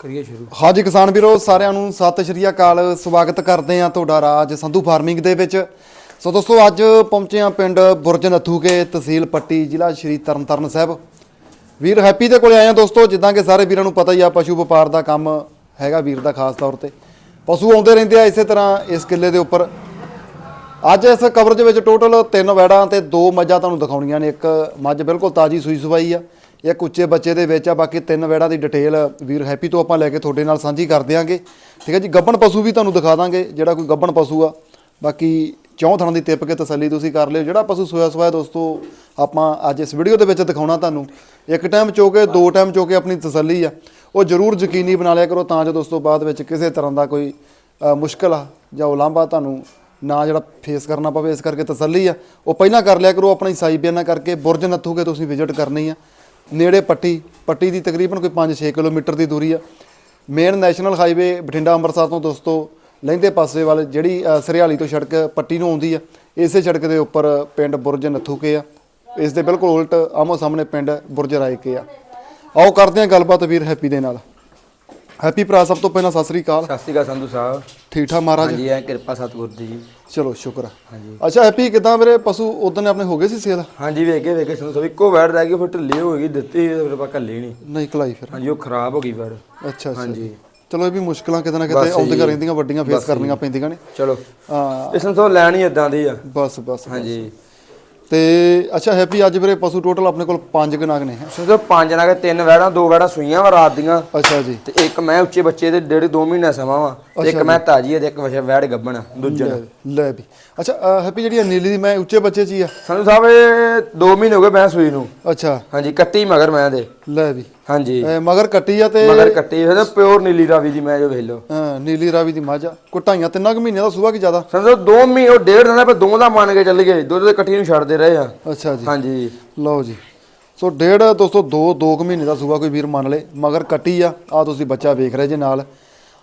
ਕਰੀਏ ਸ਼ੁਰੂ। ਹਾਂਜੀ ਕਿਸਾਨ ਵੀਰੋ, ਸਾਰਿਆਂ ਨੂੰ ਸਤਿ ਸ਼੍ਰੀ ਅਕਾਲ। ਸਵਾਗਤ ਕਰਦੇ ਆ ਤੁਹਾਡਾ ਰਾਜ ਸੰਧੂ ਫਾਰਮਿੰਗ ਦੇ ਵਿੱਚ। ਸੋ ਦੋਸਤੋ, ਅੱਜ ਪਹੁੰਚੇ ਆ ਪਿੰਡ ਬੁਰਜ ਨੱਥੂਕੇ ਤਹਿਸੀਲ ਪੱਟੀ, ਜ਼ਿਲ੍ਹਾ ਸ਼੍ਰੀ ਤਰਨਤਾਰਨ ਸਾਹਿਬ। ਵੀਰ, ਹੈਪੀ ਦੇ ਕੋਲੇ ਆਏ ਆ ਦੋਸਤੋ, ਜਿੱਦਾਂ ਕਿ ਸਾਰੇ ਵੀਰਾਂ ਨੂੰ ਪਤਾ ਹੀ ਆ, ਪਸ਼ੂ ਵਪਾਰ ਦਾ ਕੰਮ ਹੈਗਾ ਵੀਰ ਦਾ ਖਾਸ ਤੌਰ ਤੇ। ਪਸ਼ੂ ਆਉਂਦੇ ਰਹਿੰਦੇ ਆ ਇਸੇ ਤਰ੍ਹਾਂ ਇਸ ਕਿੱਲੇ ਦੇ ਉੱਪਰ। ਅੱਜ ਇਸ ਕਵਰੇਜ ਵਿੱਚ ਟੋਟਲ ਤਿੰਨ ਵੈੜਾਂ ਤੇ ਦੋ ਮੱਝਾਂ ਤੁਹਾਨੂੰ ਦਿਖਾਉਣੀਆਂ ਨੇ। ਇੱਕ ਮੱਝ ਬਿਲਕੁਲ ਤਾਜੀ ਸੂਈ ਸਵਾਈ ਆ। ਇੱਕ ਉੱਚੇ ਬੱਚੇ ਦੇ ਵਿੱਚ ਆ ਬਾਕੀ ਤਿੰਨ ਵੈੜਾਂ ਦੀ ਡਿਟੇਲ ਵੀਰ ਹੈਪੀ ਤੋਂ ਆਪਾਂ ਲੈ ਕੇ ਤੁਹਾਡੇ ਨਾਲ ਸਾਂਝੀ ਕਰ ਦਿਆਂਗੇ। ਠੀਕ ਹੈ ਜੀ ਗੱਬਣ ਪਸ਼ੂ ਵੀ ਤੁਹਾਨੂੰ ਦਿਖਾ ਦਾਂਗੇ ਜਿਹੜਾ ਕੋਈ ਗੱਬਣ ਪਸ਼ੂ ਆ। ਬਾਕੀ ਚੌਂ ਥਾਂ ਦੀ ਟਿੱਪ ਕੇ ਤਸੱਲੀ ਤੁਸੀਂ ਕਰ ਲਿਓ। ਜਿਹੜਾ ਪਸ਼ੂ ਸੋਇਆ ਸੋਇਆ ਦੋਸਤੋ ਆਪਾਂ ਅੱਜ ਇਸ ਵੀਡੀਓ ਦੇ ਵਿੱਚ ਦਿਖਾਉਣਾ ਤੁਹਾਨੂੰ। ਇੱਕ ਟਾਈਮ ਚੋਕੇ ਦੋ ਟਾਈਮ ਚੋਕੇ ਆਪਣੀ ਤਸੱਲੀ ਆ। ਉਹ ਜ਼ਰੂਰ ਯਕੀਨੀ ਬਣਾ ਲਿਆ ਕਰੋ ਤਾਂ ਜੋ ਦੋਸਤੋ ਬਾਅਦ ਵਿੱਚ ਕਿਸੇ ਤਰ੍ਹਾਂ ਦਾ ਕੋਈ ਅ, ਮੁਸ਼ਕਲ ਆ ਜਾਂ ਉਲਾਂਭਾ ਤੁਹਾਨੂੰ ਨਾ ਜਿਹੜਾ ਫੇਸ ਕਰਨਾ ਪਵੇ ਇਸ ਕਰਕੇ ਤਸੱਲੀ ਆ। ਉਹ ਪਹਿਲਾਂ ਕਰ ਲਿਆ ਕਰੋ ਆਪਣੀ ਸਾਈ ਬਿਆਨਾ ਕਰਕੇ ਬੁਰਜ ਨੱਥੂ ਕੇ ਤੁਸੀਂ ਵਿਜ਼ਿਟ ਕਰਨੀ ਆ। ਨੇੜੇ ਪੱਟੀ ਪੱਟੀ ਦੀ ਤਕਰੀਬਨ ਕੋਈ 5-6 ਕਿਲੋਮੀਟਰ ਦੀ ਦੂਰੀ ਆ। Main national highway Bathinda Amritsar ਤੋਂ ਦੋਸਤੋ ਲਹਿੰਦੇ ਪਾਸੇ ਵੱਲ ਜਿਹੜੀ ਅ, ਸਰਿਆਲੀ ਤੋਂ ਸੜਕ ਪੱਟੀ ਨੂੰ ਆਉਂਦੀ ਆ ਇਸੇ ਸੜਕ ਦੇ ਉੱਪਰ ਪਿੰਡ ਬੁਰਜ ਨੱਥੂਕੇ ਆ। ਇਸ ਦੇ ਬਿਲਕੁਲ ਉਲਟ ਆਮੋ ਸਾਹਮਣੇ ਪਿੰਡ ਬੁਰਜ ਰਾਏਕੇ ਆ। ਆਓ ਕਰਦੇ ਹਾਂ ਗੱਲਬਾਤ ਵੀਰ ਹੈਪੀ ਦੇ ਨਾਲ। ਹੈਪੀ ਭਰਾ ਸਭ ਤੋਂ ਪਹਿਲਾਂ ਸਤਿ ਸ੍ਰੀ ਅਕਾਲ। ਸਤਿ ਸ਼੍ਰੀ ਅਕਾਲ ਸੰਧੂ ਸਾਹਿਬ। ਠੀਕ ਠਾਕ ਮਹਾਰਾਜ? ਹਾਂਜੀ ਐ ਕਿਰਪਾ ਸਤਿਗੁਰ ਦੀ। ਜੀ ਚਲੋ ਸ਼ੁਕਰ ਆ। ਹਾਂਜੀ। ਅੱਛਾ ਹੈਪੀ ਕਿਦਾਂ ਵੀਰੇ? ਪਸ਼ੂ ਉਦੋਂ ਆਪਣੇ ਹੋ ਗਏ ਸੀ ਸੇਲ? ਹਾਂਜੀ ਵੇਖੇ ਵੇਖੇ ਸੰਧੂ ਸਾਹਿਬ ਇੱਕੋ ਵੈੜ ਰਹਿ ਗਈ ਫਿਰ ਢਿੱਲੀ ਹੋ ਗਈ ਦਿੱਤੀ ਫਿਰ ਆਪਾਂ ਕੱਲੀ ਨਹੀਂ। ਨਹੀਂ ਕਲਾਈ ਫਿਰ। ਹਾਂਜੀ ਉਹ ਖਰਾਬ ਹੋ ਗਈ ਵੈੜ। ਅੱਛਾ ਅੱਛਾ ਹਾਂਜੀ। ਚਲੋ ਇਹ ਵੀ ਮੁਸ਼ਕਲਾਂ ਕਿਤੇ ਨਾ ਕਿਤੇ ਬਸ ਆਉਂਦੀਆਂ ਜੀ। ਰਹਿੰਦੀਆਂ ਵੱਡੀਆਂ ਫੇਸ ਕਰਨੀਆਂ ਪੈਂਦੀਆਂ ਨੇ। ਚਲੋ। ਹਾਂ। ਇਹ ਸੰਧੂ ਲੈਣੀ ਇਦਾਂ ਦੀ ਆ। ਬਸ ਬਸ। ਹਾਂਜੀ। ਤੇ ਅੱਛਾ ਹੈਪੀ ਅੱਜ ਵੀਰੇ ਪਸ਼ੂ ਟੋਟਲ ਆਪਣੇ ਕੋਲ ਪੰਜ ਗਨਾਗ ਨੇ। ਹੈਂ? ਸਾਹਿਬ ਪੰਜ ਨਾਲ ਤਿੰਨ ਵੈੜਾਂ ਦੋ ਵੈੜਾਂ ਸੂਈਆਂ ਵਾ ਰਾਤ ਦੀਆਂ। ਅੱਛਾ ਜੀ। ਤੇ ਇੱਕ ਮੈਂ ਉੱਚੇ ਬੱਚੇ ਦੇ ਡੇਢ ਦੋ ਮਹੀਨਾ ਸਮਾਂ ਵਾ ਤੇ ਇੱਕ ਮੈਂ ਤਾਜੀ ਹੈ ਤੇ ਇੱਕ ਵੈੜ ਵੈੜ ਗੱਬਣ ਦੂਜਾ ਲੈ ਲੈ ਵੀ। ਅੱਛਾ ਹੈਪੀ ਜਿਹੜੀ ਇਹ ਨੀਲੀ ਦੀ ਮੈਂ ਉੱਚੇ ਬੱਚੇ ਚ ਹੀ ਆ। ਸੰਧੂ ਸਾਹਿਬ ਇਹ 2 ਮਹੀਨੇ ਹੋ ਗਏ ਮੈਂ ਸੂਈ ਨੂੰ। ਅੱਛਾ। ਹਾਂਜੀ ਕੱਟੀ ਮਗਰ ਮੈਂ ਦੇ। ਲੈ ਵੀ। ਹਾਂਜੀ। ਮਗਰ ਕੱਟੀ ਆ ਤੇ ਮਗਰ ਕੱਟੀ ਹੋਏ ਪਿਓਰ ਨੀਲੀ ਰਾਵੀ ਦੀ ਮੈਂ ਜੋ ਵੇਖ ਲਓ। ਹਾਂ, ਨੀਲੀ ਰਾਵੀ ਦੀ ਮੱਝ। ਆ ਕੋਟਾਈਆਂ ਤਿੰਨਾਂ ਕੁ ਮਹੀਨਿਆਂ ਦਾ ਸੂਆ ਕੀ ਜ਼ਿਆਦਾ? ਸਮਝੋ ਦੋ ਮਹੀਨੇ ਉਹ ਡੇਢ ਦਿਨਾਂ ਪਰ ਦੋ ਦਾ ਮੰਨ ਕੇ ਚੱਲ ਗਏ। ਦੁੱਧ ਦੇ ਇਕੱਠੀ ਨੂੰ ਛੱਡਦੇ ਰਹੇ ਆ। ਅੱਛਾ ਜੀ। ਹਾਂਜੀ। ਲਓ ਜੀ। ਸੋ ਡੇਢ ਦੋਸਤੋ ਦੋ ਦੋ ਕੁ ਮਹੀਨੇ ਦਾ ਸੂਆ ਕੋਈ ਵੀਰ ਮੰਨ ਲੇ। ਮਗਰ ਕੱਟੀ ਆ। ਆ ਤੁਸੀਂ ਬੱਚਾ ਵੇਖ ਰਹੇ ਜੇ ਨਾਲ।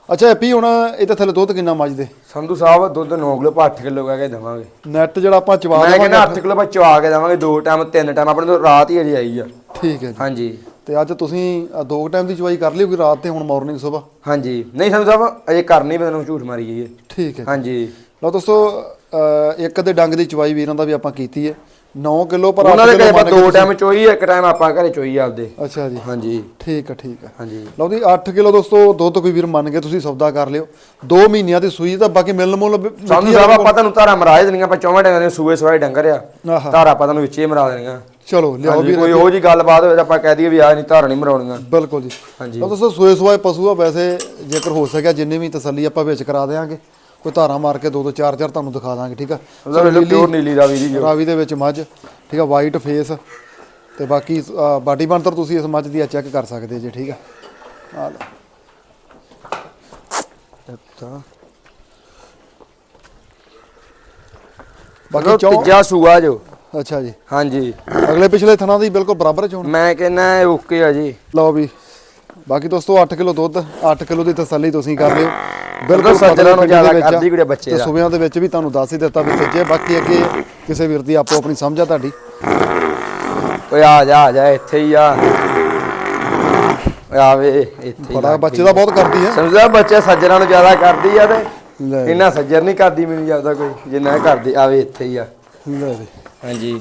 ਅੱਛਾ ਹੈਪੀ ਹੁਣ ਇਹਦੇ ਥੱਲੇ ਦੁੱਧ ਕਿੰਨਾ ਮੱਝ ਦੇ ਸੰਧੂ ਸਾਹਿਬ ਦੁੱਧ 9 ਕਿਲੋ 8 ਕਿਲੋ ਕਹਿ ਕੇ ਦੇਵਾਂਗੇ। ਨੈਟ ਜਿਹੜਾ ਆਪਾਂ ਚਵਾ ਮੈਂ ਦੇਵਾਂਗੇ ਕਹਿੰਦਾ 8 ਕਿਲੋ ਆਪਾਂ ਚਵਾ ਕੇ ਦੇਵਾਂਗੇ। ਦੋ ਟਾਈਮ ਤਿੰਨ ਟਾਈਮ ਆਪਣੇ ਤੋਂ ਰਾਤ ਹੀ ਅਜੇ ਆਈ ਆ। ਠੀਕ ਹੈ ਜੀ। ਹਾਂਜੀ। ਤੇ ਅੱਜ ਤੁਸੀਂ ਅ, ਦੋ ਟਾਈਮ ਦੀ ਚਵਾਈ ਕਰ ਲਈ ਕੋਈ ਰਾਤ ਤੇ ਹੁਣ ਮਾਰਨਿੰਗ ਸਵੇਰ? ਹਾਂਜੀ। ਨਹੀਂ ਸੰਧੂ ਸਾਹਿਬ ਅਜੇ ਕਰਨੀ ਤੈਨੂੰ ਝੂਠ ਮਾਰੀ ਹੈ। ਠੀਕ ਹੈ। ਹਾਂਜੀ। ਲਓ ਦੋਸਤੋ ਅ, ਇੱਕ ਦੇ ਡੰਗ ਦੀ ਚਵਾਈ ਵੀਰਾਂ ਦਾ ਵੀ ਆਪਾਂ ਕੀਤੀ ਹੈ। 9 ਕਿਲੋ ਪਰ ਉਹਨਾਂ 8 ਦੇ ਘਰੇ ਆਪਾਂ ਦੋ ਟਾਈਮ ਚੋਈ ਇੱਕ ਟਾਈਮ ਆਪਾਂ ਘਰੇ ਚੋਈ ਆਪਦੇ। ਅੱਛਾ ਜੀ। ਹਾਂਜੀ। ਠੀਕ ਹੈ ਠੀਕ ਹੈ। ਹਾਂਜੀ। ਲਓ ਜੀ 8 ਕਿਲੋ ਦੋਸਤੋ ਦੁੱਧ ਕੋਈ ਵੀਰ ਮੰਨ ਕੇ ਤੁਸੀਂ ਸੌਦਾ ਕਰ ਲਿਓ। 2 ਮਹੀਨਿਆਂ ਦੀ ਸੂਈ ਤਾਂ ਬਾਕੀ ਮਿਲ ਮੁੱਲ ਵੀ- ਸੰਧੂ ਸਾਹਿਬ ਆਪਾਂ ਤੁਹਾਨੂੰ ਧਾਰਾ ਮਰਾਜ ਦੇਣੀਆਂ ਆਪਾਂ ਚੌਵੇਂ ਟਾਈਮ ਦੇ ਸੂਏ ਸਵਾਏ ਡੰਗਰ ਆ। ਆਹਾ। ਧਾਰਾ ਆਪਾਂ ਤੁਹਾਨੂੰ ਵਿੱਚੇ ਮਰਾ ਦੇਣੀਆਂ। ਚਲੋ ਲਿਆਓ ਹਾਂਜੀ ਵੀਰ ਕੋਈ ਉਹ ਜੀ ਗੱਲਬਾਤ ਹੋਵੇ ਤਾਂ ਆਪਾਂ ਕਹਿ ਦਈਏ ਵੀ ਆ ਨਹੀਂ ਧਾਰਾ ਨਹੀਂ ਮਰਾਉਣੀਆਂ ਬਿਲਕੁਲ ਜੀ। ਹਾਂਜੀ। ਦੋਸਤੋ ਸੂਏ ਸੂਏ ਪਸ਼ੂ ਆ ਵੈਸੇ ਜੇਕਰ ਹੋ ਸਕਿਆ ਜਿੰਨੇ ਵੀ ਤਸੱਲੀ ਆਪਾਂ ਵਿੱਚ ਕਰਾ ਦੇਾਂਗੇ ਕੋਈ ਧਾਰਾ ਮਾਰ ਕੇ ਦੋ ਦੋ ਚਾਰ ਚਾਰ ਤੁਹਾਨੂੰ ਦਿਖਾ ਦਾਂਗੇ ਠੀਕ ਆ? ਉਹਦਾ ਪਿਓਰ ਨੀਲੀ ਦੀ ਜੋ। ਰਾਵੀ ਦੇ ਵਿੱਚ ਮੱਝ ਠੀਕ ਆ ਵਾਈਟ ਫੇਸ ਤੇ ਬਾਕੀ ਅ, ਬਾਡੀ ਬਣਤਰ ਤੁਸੀਂ ਇਸ ਮੱਝ ਦੀ ਚੈੱਕ ਕਰ ਸਕਦੇ ਜੇ ਠੀਕ ਆ? ਆ ਲਓ। ਅੱਛਾ ਬਾਕੀ ਬਾਕੀ ਚੌਂ ਤੀਜਾ ਸੂਆ ਜੋ। ਅੱਛਾ ਜੀ। ਹਾਂਜੀ। ਅਗਲੇ ਪਿਛਲੇ ਥਣਾ ਦੀ ਬਿਲਕੁਲ ਬਰਾਬਰ ਚੋਣ। ਮੈਂ ਕਹਿੰਦਾ ਓਕੇ ਆ ਜੀ। ਲਓ ਵੀ ਬਾਕੀ ਦੋਸਤੋ 8 ਕਿਲੋ ਦੁੱਧ 8 ਕਿਲੋ ਦੀ ਤਸੱਲੀ ਤੁਸੀਂ ਕਰ ਲਿਓ। ਬਿਲਕੁਲ ਸੱਜਰਾਂ ਨੂੰ ਜ਼ਿਆਦਾ ਆ। ਕਰਦੀ ਕੁੜੇ ਬੱਚੇ ਤੇ ਦਾ। ਸੂਬਿਆਂ ਦੇ ਵਿੱਚ ਵੀ ਤੁਹਾਨੂੰ ਦੱਸ ਹੀ ਦਿੱਤਾ ਵੀ ਸੱਜੇ ਬਾਕੀ ਅੱਗੇ ਕਿਸੇ ਵੀਰ ਦੀ ਆਪੋ ਆਪਣੀ ਸਮਝ ਆ ਤੁਹਾਡੀ। ਓਏ ਆ ਜਾ ਆ ਜਾ ਇੱਥੇ ਹੀ ਆ। ਆਵੇ ਇੱਥੇ ਹੀ ਬੜਾ ਬੱਚੇ ਦਾ ਬਹੁਤ ਕਰਦੀ ਹੈ ਸਮਝਦਾ ਬੱਚੇ ਸੱਜਰਾਂ ਨੂੰ ਜ਼ਿਆਦਾ ਕਰਦੀ ਆ ਤੇ ਇੰਨਾ ਸੱਜਰ ਨਹੀਂ ਕਰਦੀ ਮੈਨੂੰ ਜ਼ਿਆਦਾ ਕੋਈ ਜਿੰਨਾ ਕਰਦੀ ਆਵੇ ਇੱਥੇ ਹੀ ਆ। ਲੈ ਵੀ ਹਾਂਜੀ।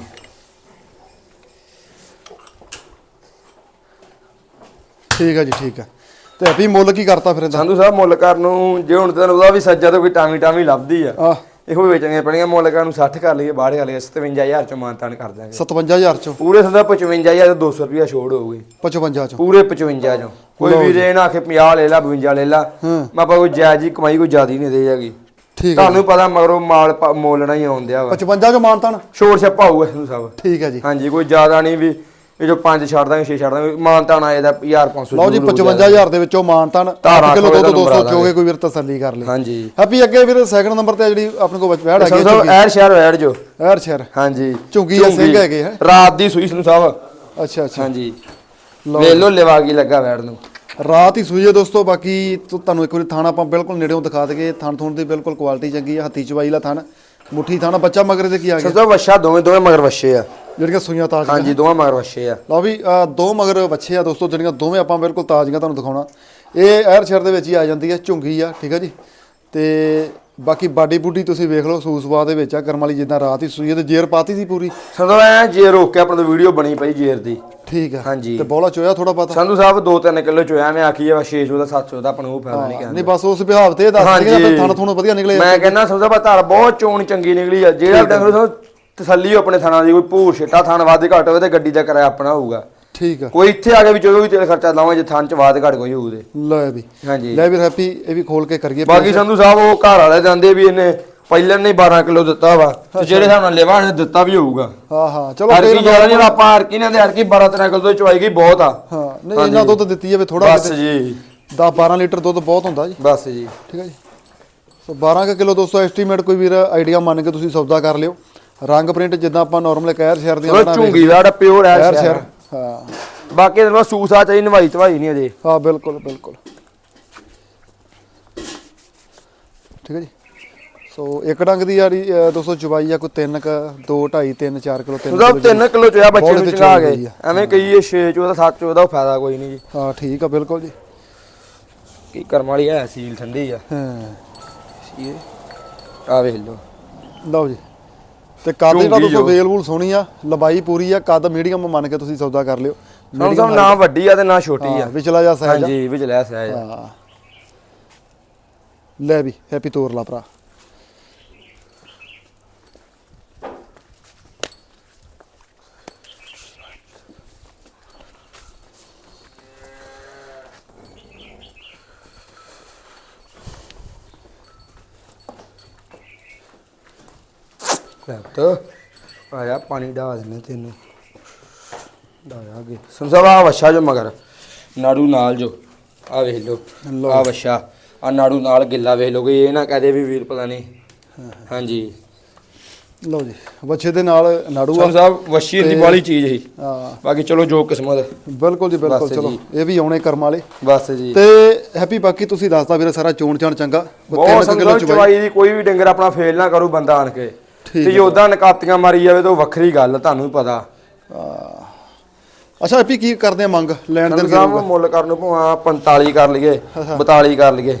ਠੀਕ ਹੈ ਜੀ ਠੀਕ ਹੈ ਤੇ ਹੈਪੀ ਮੁੱਲ ਕੀ ਕਰਤਾ ਫਿਰ ਇਹਦਾ? ਸੰਧੂ ਸਾਹਿਬ ਮੁੱਲਕਾਰ ਨੂੰ ਜੇ ਹੁਣ ਤੈਨੂੰ ਉਹਦਾ ਵੀ ਸੱਜਾ ਤੋਂ ਕੋਈ ਟਾਵੀ ਟਾਵੀ ਲੱਭਦੀ ਆ। ਆ ਇਹੋ ਵੇਚਣੀਆਂ ਪੈਣੀਆਂ ਮੁੱਲਕਾਰ ਨੂੰ 60 ਕਰ ਲਈਏ ਬਾਹਰ ਕਰ ਲਈਏ 57000 ਚੋਂ ਮਾਨਤਾਨ ਕਰ ਦਾਂਗੇ 57000 ਚੋਂ? ਪੂਰੇ ਸੰਦਾ 55000 ਤੇ 200 ਰੁਪਿਆ ਛੋੜ ਹੋਊਗੀ 55 ਚੋਂ? ਪੂਰੇ 55 ਚੋਂ। ਕੋਈ ਵੀ ਰੇ ਨਾ ਆਖੇ 50 ਲੈ ਲਾ 52 ਲੈ ਲਾ। ਹਾਂ। ਮੈਂ ਆਪਾਂ ਕੋਈ ਜਾਇਜ਼ ਹੀ ਕਮਾਈ ਕੋਈ ਜ਼ਿਆਦੀ ਨਹੀਂ ਦੇ ਜਾਗੀ ਠੀਕ ਹੈ ਤੁਹਾਨੂੰ ਪਤਾ ਮਗਰੋਂ ਮਾਲ ਮੋਲਣਾ ਹੀ ਆਉਂਦਿਆ ਵਾ। 55 ਚੋਂ ਮਾਨਤਾਨ ਛੋੜ ਛੱਪਾ ਹੋਊਗਾ ਸੰਧੂ ਸਾਹਿਬ ਠੀਕ ਹੈ ਜੀ। ਹਾਂਜੀ ਕੋਈ ਜ਼ਿਆਦਾ ਨਹੀਂ ਵੀ ਇਹ ਜੋ 5 ਛੱਡ ਦਾਂਗੇ 6 ਛੱਡ ਦਾਂਗੇ ਮਾਨਤਾਨ ਆਏ ਦਾ 1500 ਲਓ ਜੀ 55000 ਦੇ ਵਿੱਚੋਂ ਮਾਨਤਾਨ 8 ਧਾਰਾਂ ਕਿਲੋ ਦੁੱਧ ਤੁਹਾਨੂੰ 200 ਬਣਾ ਚੋਗੇ ਕੋਈ ਵੀਰ ਤਸੱਲੀ ਕਰ ਲਈ ਹਾਂਜੀ। ਹੈਪੀ ਅੱਗੇ ਵੀਰ ਸੈਕੰਡ ਨੰਬਰ ਤੇ ਜਿਹੜੀ ਆਪਣੇ ਕੋਲ ਵੈੜ ਸੰਧੂ ਹੈਗੀ ਸਾਹਿਬ ਐਰ ਸ਼ਹਿਰ ਹੋਇਆ ਜੋ। ਐਰ ਸ਼ਹਿਰ। ਹਾਂਜੀ। ਝੁੰਗੀ ਆ ਸਿੰਘ ਹੈਗੇ ਹੈ ਰਾਤ ਦੀ ਸੂਈ ਸਾਹਿਬ ਅੱਛਾ ਅੱਛਾ। ਹਾਂਜੀ। ਵੇਖ ਲੋ ਲਿਵਾ ਕੀ ਲੱਗਾ ਵੈੜ ਨੂੰ। ਰਾਤ ਹੀ ਸੂਈ ਹੈ ਦੋਸਤੋ ਬਾਕੀ ਤੁਹਾਨੂੰ ਇੱਕ ਵਾਰੀ ਥਾਣਾ ਆਪਾਂ ਬਿਲਕੁਲ ਨੇੜਿਓਂ ਦਿਖਾ ਦਈਏ। ਥਣ ਥੁਣ ਦੀ ਬਿਲਕੁਲ ਕੁਆਲਿਟੀ ਚੰਗੀ ਹੈ ਹੱਥੀ ਚਵਾਈ ਲਾ ਥਣ ਮੁੱਠੀ ਥਾਣਾ। ਬੱਚਾ ਮਗਰ ਦੇ ਕੀ ਆ ਗਿਆ? ਸਾਹਿਬ ਵੱਛਾ ਦੋਵੇਂ ਦੋਵੇਂ ਮਗਰ ਵੱਛੇ ਆ। ਜਿਹੜੀਆਂ ਸੂਈਆਂ ਤਾਜ਼ੀਆਂ। ਹਾਂਜੀ ਦੋਵੇਂ ਮਗਰ ਵੱਛੇ ਆ। ਲਓ ਵੀ ਦੋ ਮਗਰ ਬੱਚੇ ਆ ਦੋਸਤੋ ਜਿਹੜੀਆਂ ਦੋਵੇਂ ਆਪਾਂ ਬਿਲਕੁਲ ਤਾਜ਼ੀਆਂ ਤੁਹਾਨੂੰ ਦਿਖਾਉਣਾ। ਇਹ ਐਰ ਸ਼ਹਿਰ ਦੇ ਵਿੱਚ ਹੀ ਆ ਜਾਂਦੀ ਹੈ ਝੁੰਗੀ ਆ ਠੀਕ ਆ ਜੀ? ਤੇ ਬਾਕੀ ਬਾਡੀ ਬੁੱਡੀ ਤੁਸੀਂ ਵੇਖ ਲਓ ਸੂਸਵਾ ਦੇ ਵਿੱਚ ਆ ਕਰਮ ਵਾਲੀ ਜਿੱਦਾਂ ਰਾਤ ਹੀ ਸੂਈ ਤੇ ਜੇਰ ਪਾਤੀ ਸੀ ਪੂਰੀ? ਸੰਧੂ ਐ ਜੇ ਰੋਕ ਕੇ ਆਪਣਾ ਤਾਂ ਵੀਡੀਓ ਬਣੀ ਪਈ ਜੇਰ ਦੀ। ਠੀਕ ਆ। ਹਾਂਜੀ। ਤੇ ਬੋਲਾ ਚੋਇਆ ਥੋੜਾ ਪਤਾ ਸੰਧੂ ਸਾਹਿਬ 2-3 ਕਿਲੋ ਚੋਇਆ ਮੈਂ ਆਖੀ ਆ 600 ਦਾ 700 ਦਾ ਆਪਣਾ ਉਹ ਫਾਇਦਾ ਨਹੀਂ ਕਹਿੰਦਾ। ਨਹੀਂ ਬਸ ਉਸ ਵਿਹਾਰ ਤੇ ਦੱਸ ਦਿੰਦੇ। ਕਿ ਥਣ ਥਣ ਵਧੀਆ ਨਿਕਲੇ। ਮੈਂ ਕਹਿੰਦਾ ਸੰਧੂ ਸਾਹਿਬ ਧਾਰ ਬਹੁਤ ਚੋਣ ਚੰਗੀ ਨਿਕਲੀ ਆ। ਜਿਹੜਾ ਡੰਗਰ ਨੂੰ ਤਸੱਲੀ ਹੋ ਆਪਣੇ ਥਾਣਾ ਦੀ ਕੋਈ ਭੂਰ ਛਿੱਟਾ ਥਾਣ ਵੱਧ ਘੱਟ ਹੋਵੇ ਤੇ ਗੱਡੀ ਦਾ ਕਿਰਾਇਆ ਆਪਣਾ ਹੋਊਗਾ। ਠੀਕ ਆ। ਕੋਈ ਇੱਥੇ ਆ ਕੇ ਵੀ ਚਲੋ ਵੀ ਤੇਲ ਖਰਚਾ ਲਾਵਾਂ ਜੇ ਥਾਂ ਚ ਵੱਧ ਘੱਟ ਕੋਈ ਹੋਊ ਤੇ। ਲੈ ਵੀ। ਹਾਂਜੀ। ਲੈ ਵੀ ਹੈਪੀ ਇਹ ਵੀ ਖੋਲ ਕੇ ਕਰੀਏ ਬਾਕੀ ਸੰਧੂ ਸਾਹਿਬ ਉਹ ਘਰ ਵਾਲੇ ਜਾਂਦੇ ਵੀ ਇਹਨੇ ਪਹਿਲਾਂ ਨੇ 12 ਕਿਲੋ ਦਿੱਤਾ ਵਾ ਤੇ ਜਿਹੜੇ ਹਿਸਾਬ ਨਾਲ ਲੈਵਾ ਨੇ ਦਿੱਤਾ ਵੀ ਹੋਊਗਾ। ਹਾਂ ਹਾਂ ਚਲੋ ਜ਼ਿਆਦਾ ਜਿਹੜਾ ਆਪਾਂ ਹਰ ਕੀ ਨੇ ਹਰ ਕੀ 12 13 ਕਿਲੋ ਤੋਂ ਗਈ ਬਹੁਤ ਆ। ਹਾਂ ਨਹੀਂ ਇਹਨਾਂ ਦੁੱਧ ਦਿੱਤੀ ਜਾਵੇ ਥੋੜਾ ਬਸ ਜੀ। 10 12 ਲੀਟਰ ਦੁੱਧ ਬਹੁਤ ਹੁੰਦਾ ਜੀ। ਬਸ ਜੀ। ਠੀਕ ਹੈ ਜੀ। ਸੋ 12 ਕੁ ਕਿਲੋ ਦੋਸਤੋ ਐਸਟੀਮੇਟ ਕੋਈ ਵੀਰ ਆਈਡੀਆ ਮੰਨ ਕੇ ਤੁਸੀਂ ਸੌਦਾ ਕਰ ਲਿਓ। ਰੰਗ ਪ੍ਰਿੰਟ ਜਿੱਦਾਂ ਆਪਾਂ ਨਾਰਮਲ ਕਹਿਰ ਸ਼ਹਿਰ ਦੀਆਂ ਚਲੋ ਬਣਾ ਝੁੰਗੀ ਵਾੜਾ ਪਿਓਰ ਸ਼ਹਿਰ। ਸ਼ਹਿਰ। ਹਾਂ। ਬਾਕੀ ਇਹਦੇ ਨਾਲ ਸੂਸਾ ਚਾਹੀ ਨਵਾਈ ਧਵਾਈ ਨਹੀਂ ਅਜੇ। ਹਾਂ ਬਿਲਕੁਲ ਬਿਲਕੁਲ। ਠੀਕ ਹੈ ਜੀ। ਸੋ ਇੱਕ ਡੰਗ ਦੀ ਯਾਰੀ ਅ, ਦੋਸਤੋ ਚਵਾਈ ਆ ਕੋਈ 3 ਕ 2 2.5 3 4 ਕਿਲੋ 3 ਉਹਦਾ 3 ਕਿਲੋ ਚੋਇਆ ਬੱਚੇ ਨੂੰ ਤੇ ਚੰਗਾ ਗਈ ਆ। ਐਵੇਂ ਕਹੀਏ 6 ਚੋ ਦਾ 7 ਚੋ ਦਾ ਫਾਇਦਾ ਕੋਈ ਨਹੀਂ ਜੀ। ਹਾਂ ਠੀਕ ਆ ਬਿਲਕੁਲ ਜੀ। ਕੀ ਕਰਮ ਵਾਲੀ ਹੈ ਸੀਲ ਠੰਡੀ ਆ। ਹਾਂ। ਇਹ ਆ ਵੇਖ ਲਓ। ਲਓ ਜੀ। ਤੇ ਕੱਦ ਜਿਹੜਾ ਦੋਸਤੋ ਜੋ। ਵੇਲ ਵੂਲ ਸੋਹਣੀ ਆ ਲੰਬਾਈ ਪੂਰੀ ਆ ਕੱਦ ਮੀਡੀਅਮ ਮੰਨ ਕੇ ਤੁਸੀਂ ਸੌਦਾ ਕਰ ਲਿਓ। ਸਾਨੂੰ ਸਭ ਨਾ ਵੱਡੀ ਆ ਤੇ ਨਾ ਛੋਟੀ ਆ। ਵਿਚਲਾ ਜਾ ਸਾਈਜ਼ ਹਾਂਜੀ ਵਿੱਚ ਲੈ ਸਹਿਜ ਹਾਂ। ਲੈ ਵੀ ਹੈਪੀ ਤੋਰ ਲਾ ਭਰਾ। ਲੈ ਤੋ ਆਇਆ ਪਾਣੀ ਢਾ ਦਿੰਨੇ ਤੈਨੂੰ। ਸੰਸਾ ਆ ਵਛਾ ਜੋ ਮਗਰ। ਨਾੜੂ ਨਾਲ ਜੋ। ਆ ਵੇਖ ਲਓ। ਆ ਵਛਾ। ਆ ਨਾੜੂ ਨਾਲ ਗਿੱਲਾ ਵੇਖ ਲਓ ਇਹ ਨਾ ਕਹਦੇ ਵੀ ਵੀਰ ਪਤਾ ਨਹੀਂ। ਹਾਂਜੀ। ਲਓ ਜੀ। ਬੱਚੇ ਦੇ ਨਾਲ ਨਾੜੂ ਆ। ਸਾਹਿਬ ਵਛੀ ਦੀ ਵਾਲੀ ਚੀਜ਼ ਹੀ ਹਾਂ। ਬਾਕੀ ਚਲੋ ਜੋ ਕਿਸਮਤ ਬਿਲਕੁਲ ਜੀ ਬਿਲਕੁਲ। ਚਲੋ। ਇਹ ਵੀ ਆਉਣੇ ਕਰਮ ਵਾਲੇ। ਬਸ ਜੀ। ਤੇ ਹੈਪੀ ਬਾਕੀ ਤੁਸੀਂ ਦੱਸਦਾ ਵੀਰੇ ਸਾਰਾ ਚੋਣ ਚਾਣ ਚੰਗਾ। ਬਹੁਤ ਸੰਗਤ ਚਵਾਈ ਦੀ ਕੋਈ ਵੀ ਡੰਗਰ ਆਪਣਾ ਫੇਲ ਨਾ ਕਰੂ ਬੰਦਾ ਆਣ ਕੇ। ਤੇ ਜੇ ਉਦਾਂ ਨਕਾਤੀਆਂ ਮਾਰੀ ਜਾਵੇ ਤਾਂ ਉਹ ਵੱਖਰੀ ਗੱਲ ਤੁਹਾਨੂੰ ਪਤਾ। ਅੱਛਾ ਹੈਪੀ ਕੀ ਕਰਦੇ ਆ ਮੰਗ? ਲੈਣ ਦੇਣ ਸਾਹਿਬ ਹੋਊਗਾ? ਮੁੱਲ ਕਰਨ ਨੂੰ ਭਾਵੇਂ 45 ਕਰ ਲਈਏ 42 ਕਰ ਲਈਏ।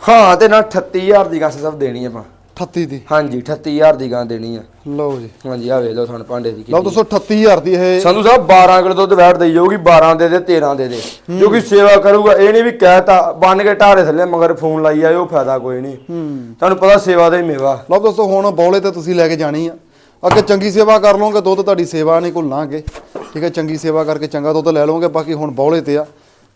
ਹਾਂ ਤੇ ਨਾ 38000 ਦੀ ਗਾਂ ਸਭ ਦੇਣੀ ਆਪਾਂ। 38 ਦੀ। ਹਾਂਜੀ 38000 ਦੀ ਗਾਂ ਦੇਣੀ ਆ। ਲਓ ਜੀ। ਹਾਂਜੀ ਆ ਵੇਖ ਲਓ ਤੁਹਾਨੂੰ ਭਾਂਡੇ ਦੀ ਲਓ ਦੋਸਤੋ 38000 ਦੀ ਇਹ ਸੰਧੂ ਸਾਹਿਬ 12 ਕਿਲੋ ਦੁੱਧ ਵੈਟ ਦੇਈ ਜਾਊਗੀ 12 ਦੇ ਦੇ 13 ਦੇ ਦੇ। ਜੋ ਕਿ ਸੇਵਾ ਕਰੂਗਾ ਇਹ ਨਹੀਂ ਵੀ ਕਹਿਤਾ ਬੰਨ ਕੇ ਢਾਰੇ ਥੱਲੇ ਮਗਰ ਫੋਨ ਲਾਈ ਆਏ ਉਹ ਫਾਇਦਾ ਕੋਈ ਨਹੀਂ। ਤੁਹਾਨੂੰ ਪਤਾ ਸੇਵਾ ਦਾ ਹੀ ਮੇਵਾ। ਲਓ ਦੋਸਤੋ ਹੁਣ ਬੌਲੇ ਤੇ ਤੁਸੀਂ ਲੈ ਕੇ ਜਾਣੀ ਆ। ਅੱਗੇ ਚੰਗੀ ਸੇਵਾ ਕਰ ਲਓਗੇ ਦੁੱਧ ਤੁਹਾਡੀ ਸੇਵਾ ਨਹੀਂ ਭੁੱਲਾਂਗੇ। ਠੀਕ ਹੈ ਚੰਗੀ ਸੇਵਾ ਕਰਕੇ ਚੰਗਾ ਦੁੱਧ ਲੈ ਲਓਗੇ ਬਾਕੀ ਹੁਣ ਬੌਲੇ ਤੇ ਆ।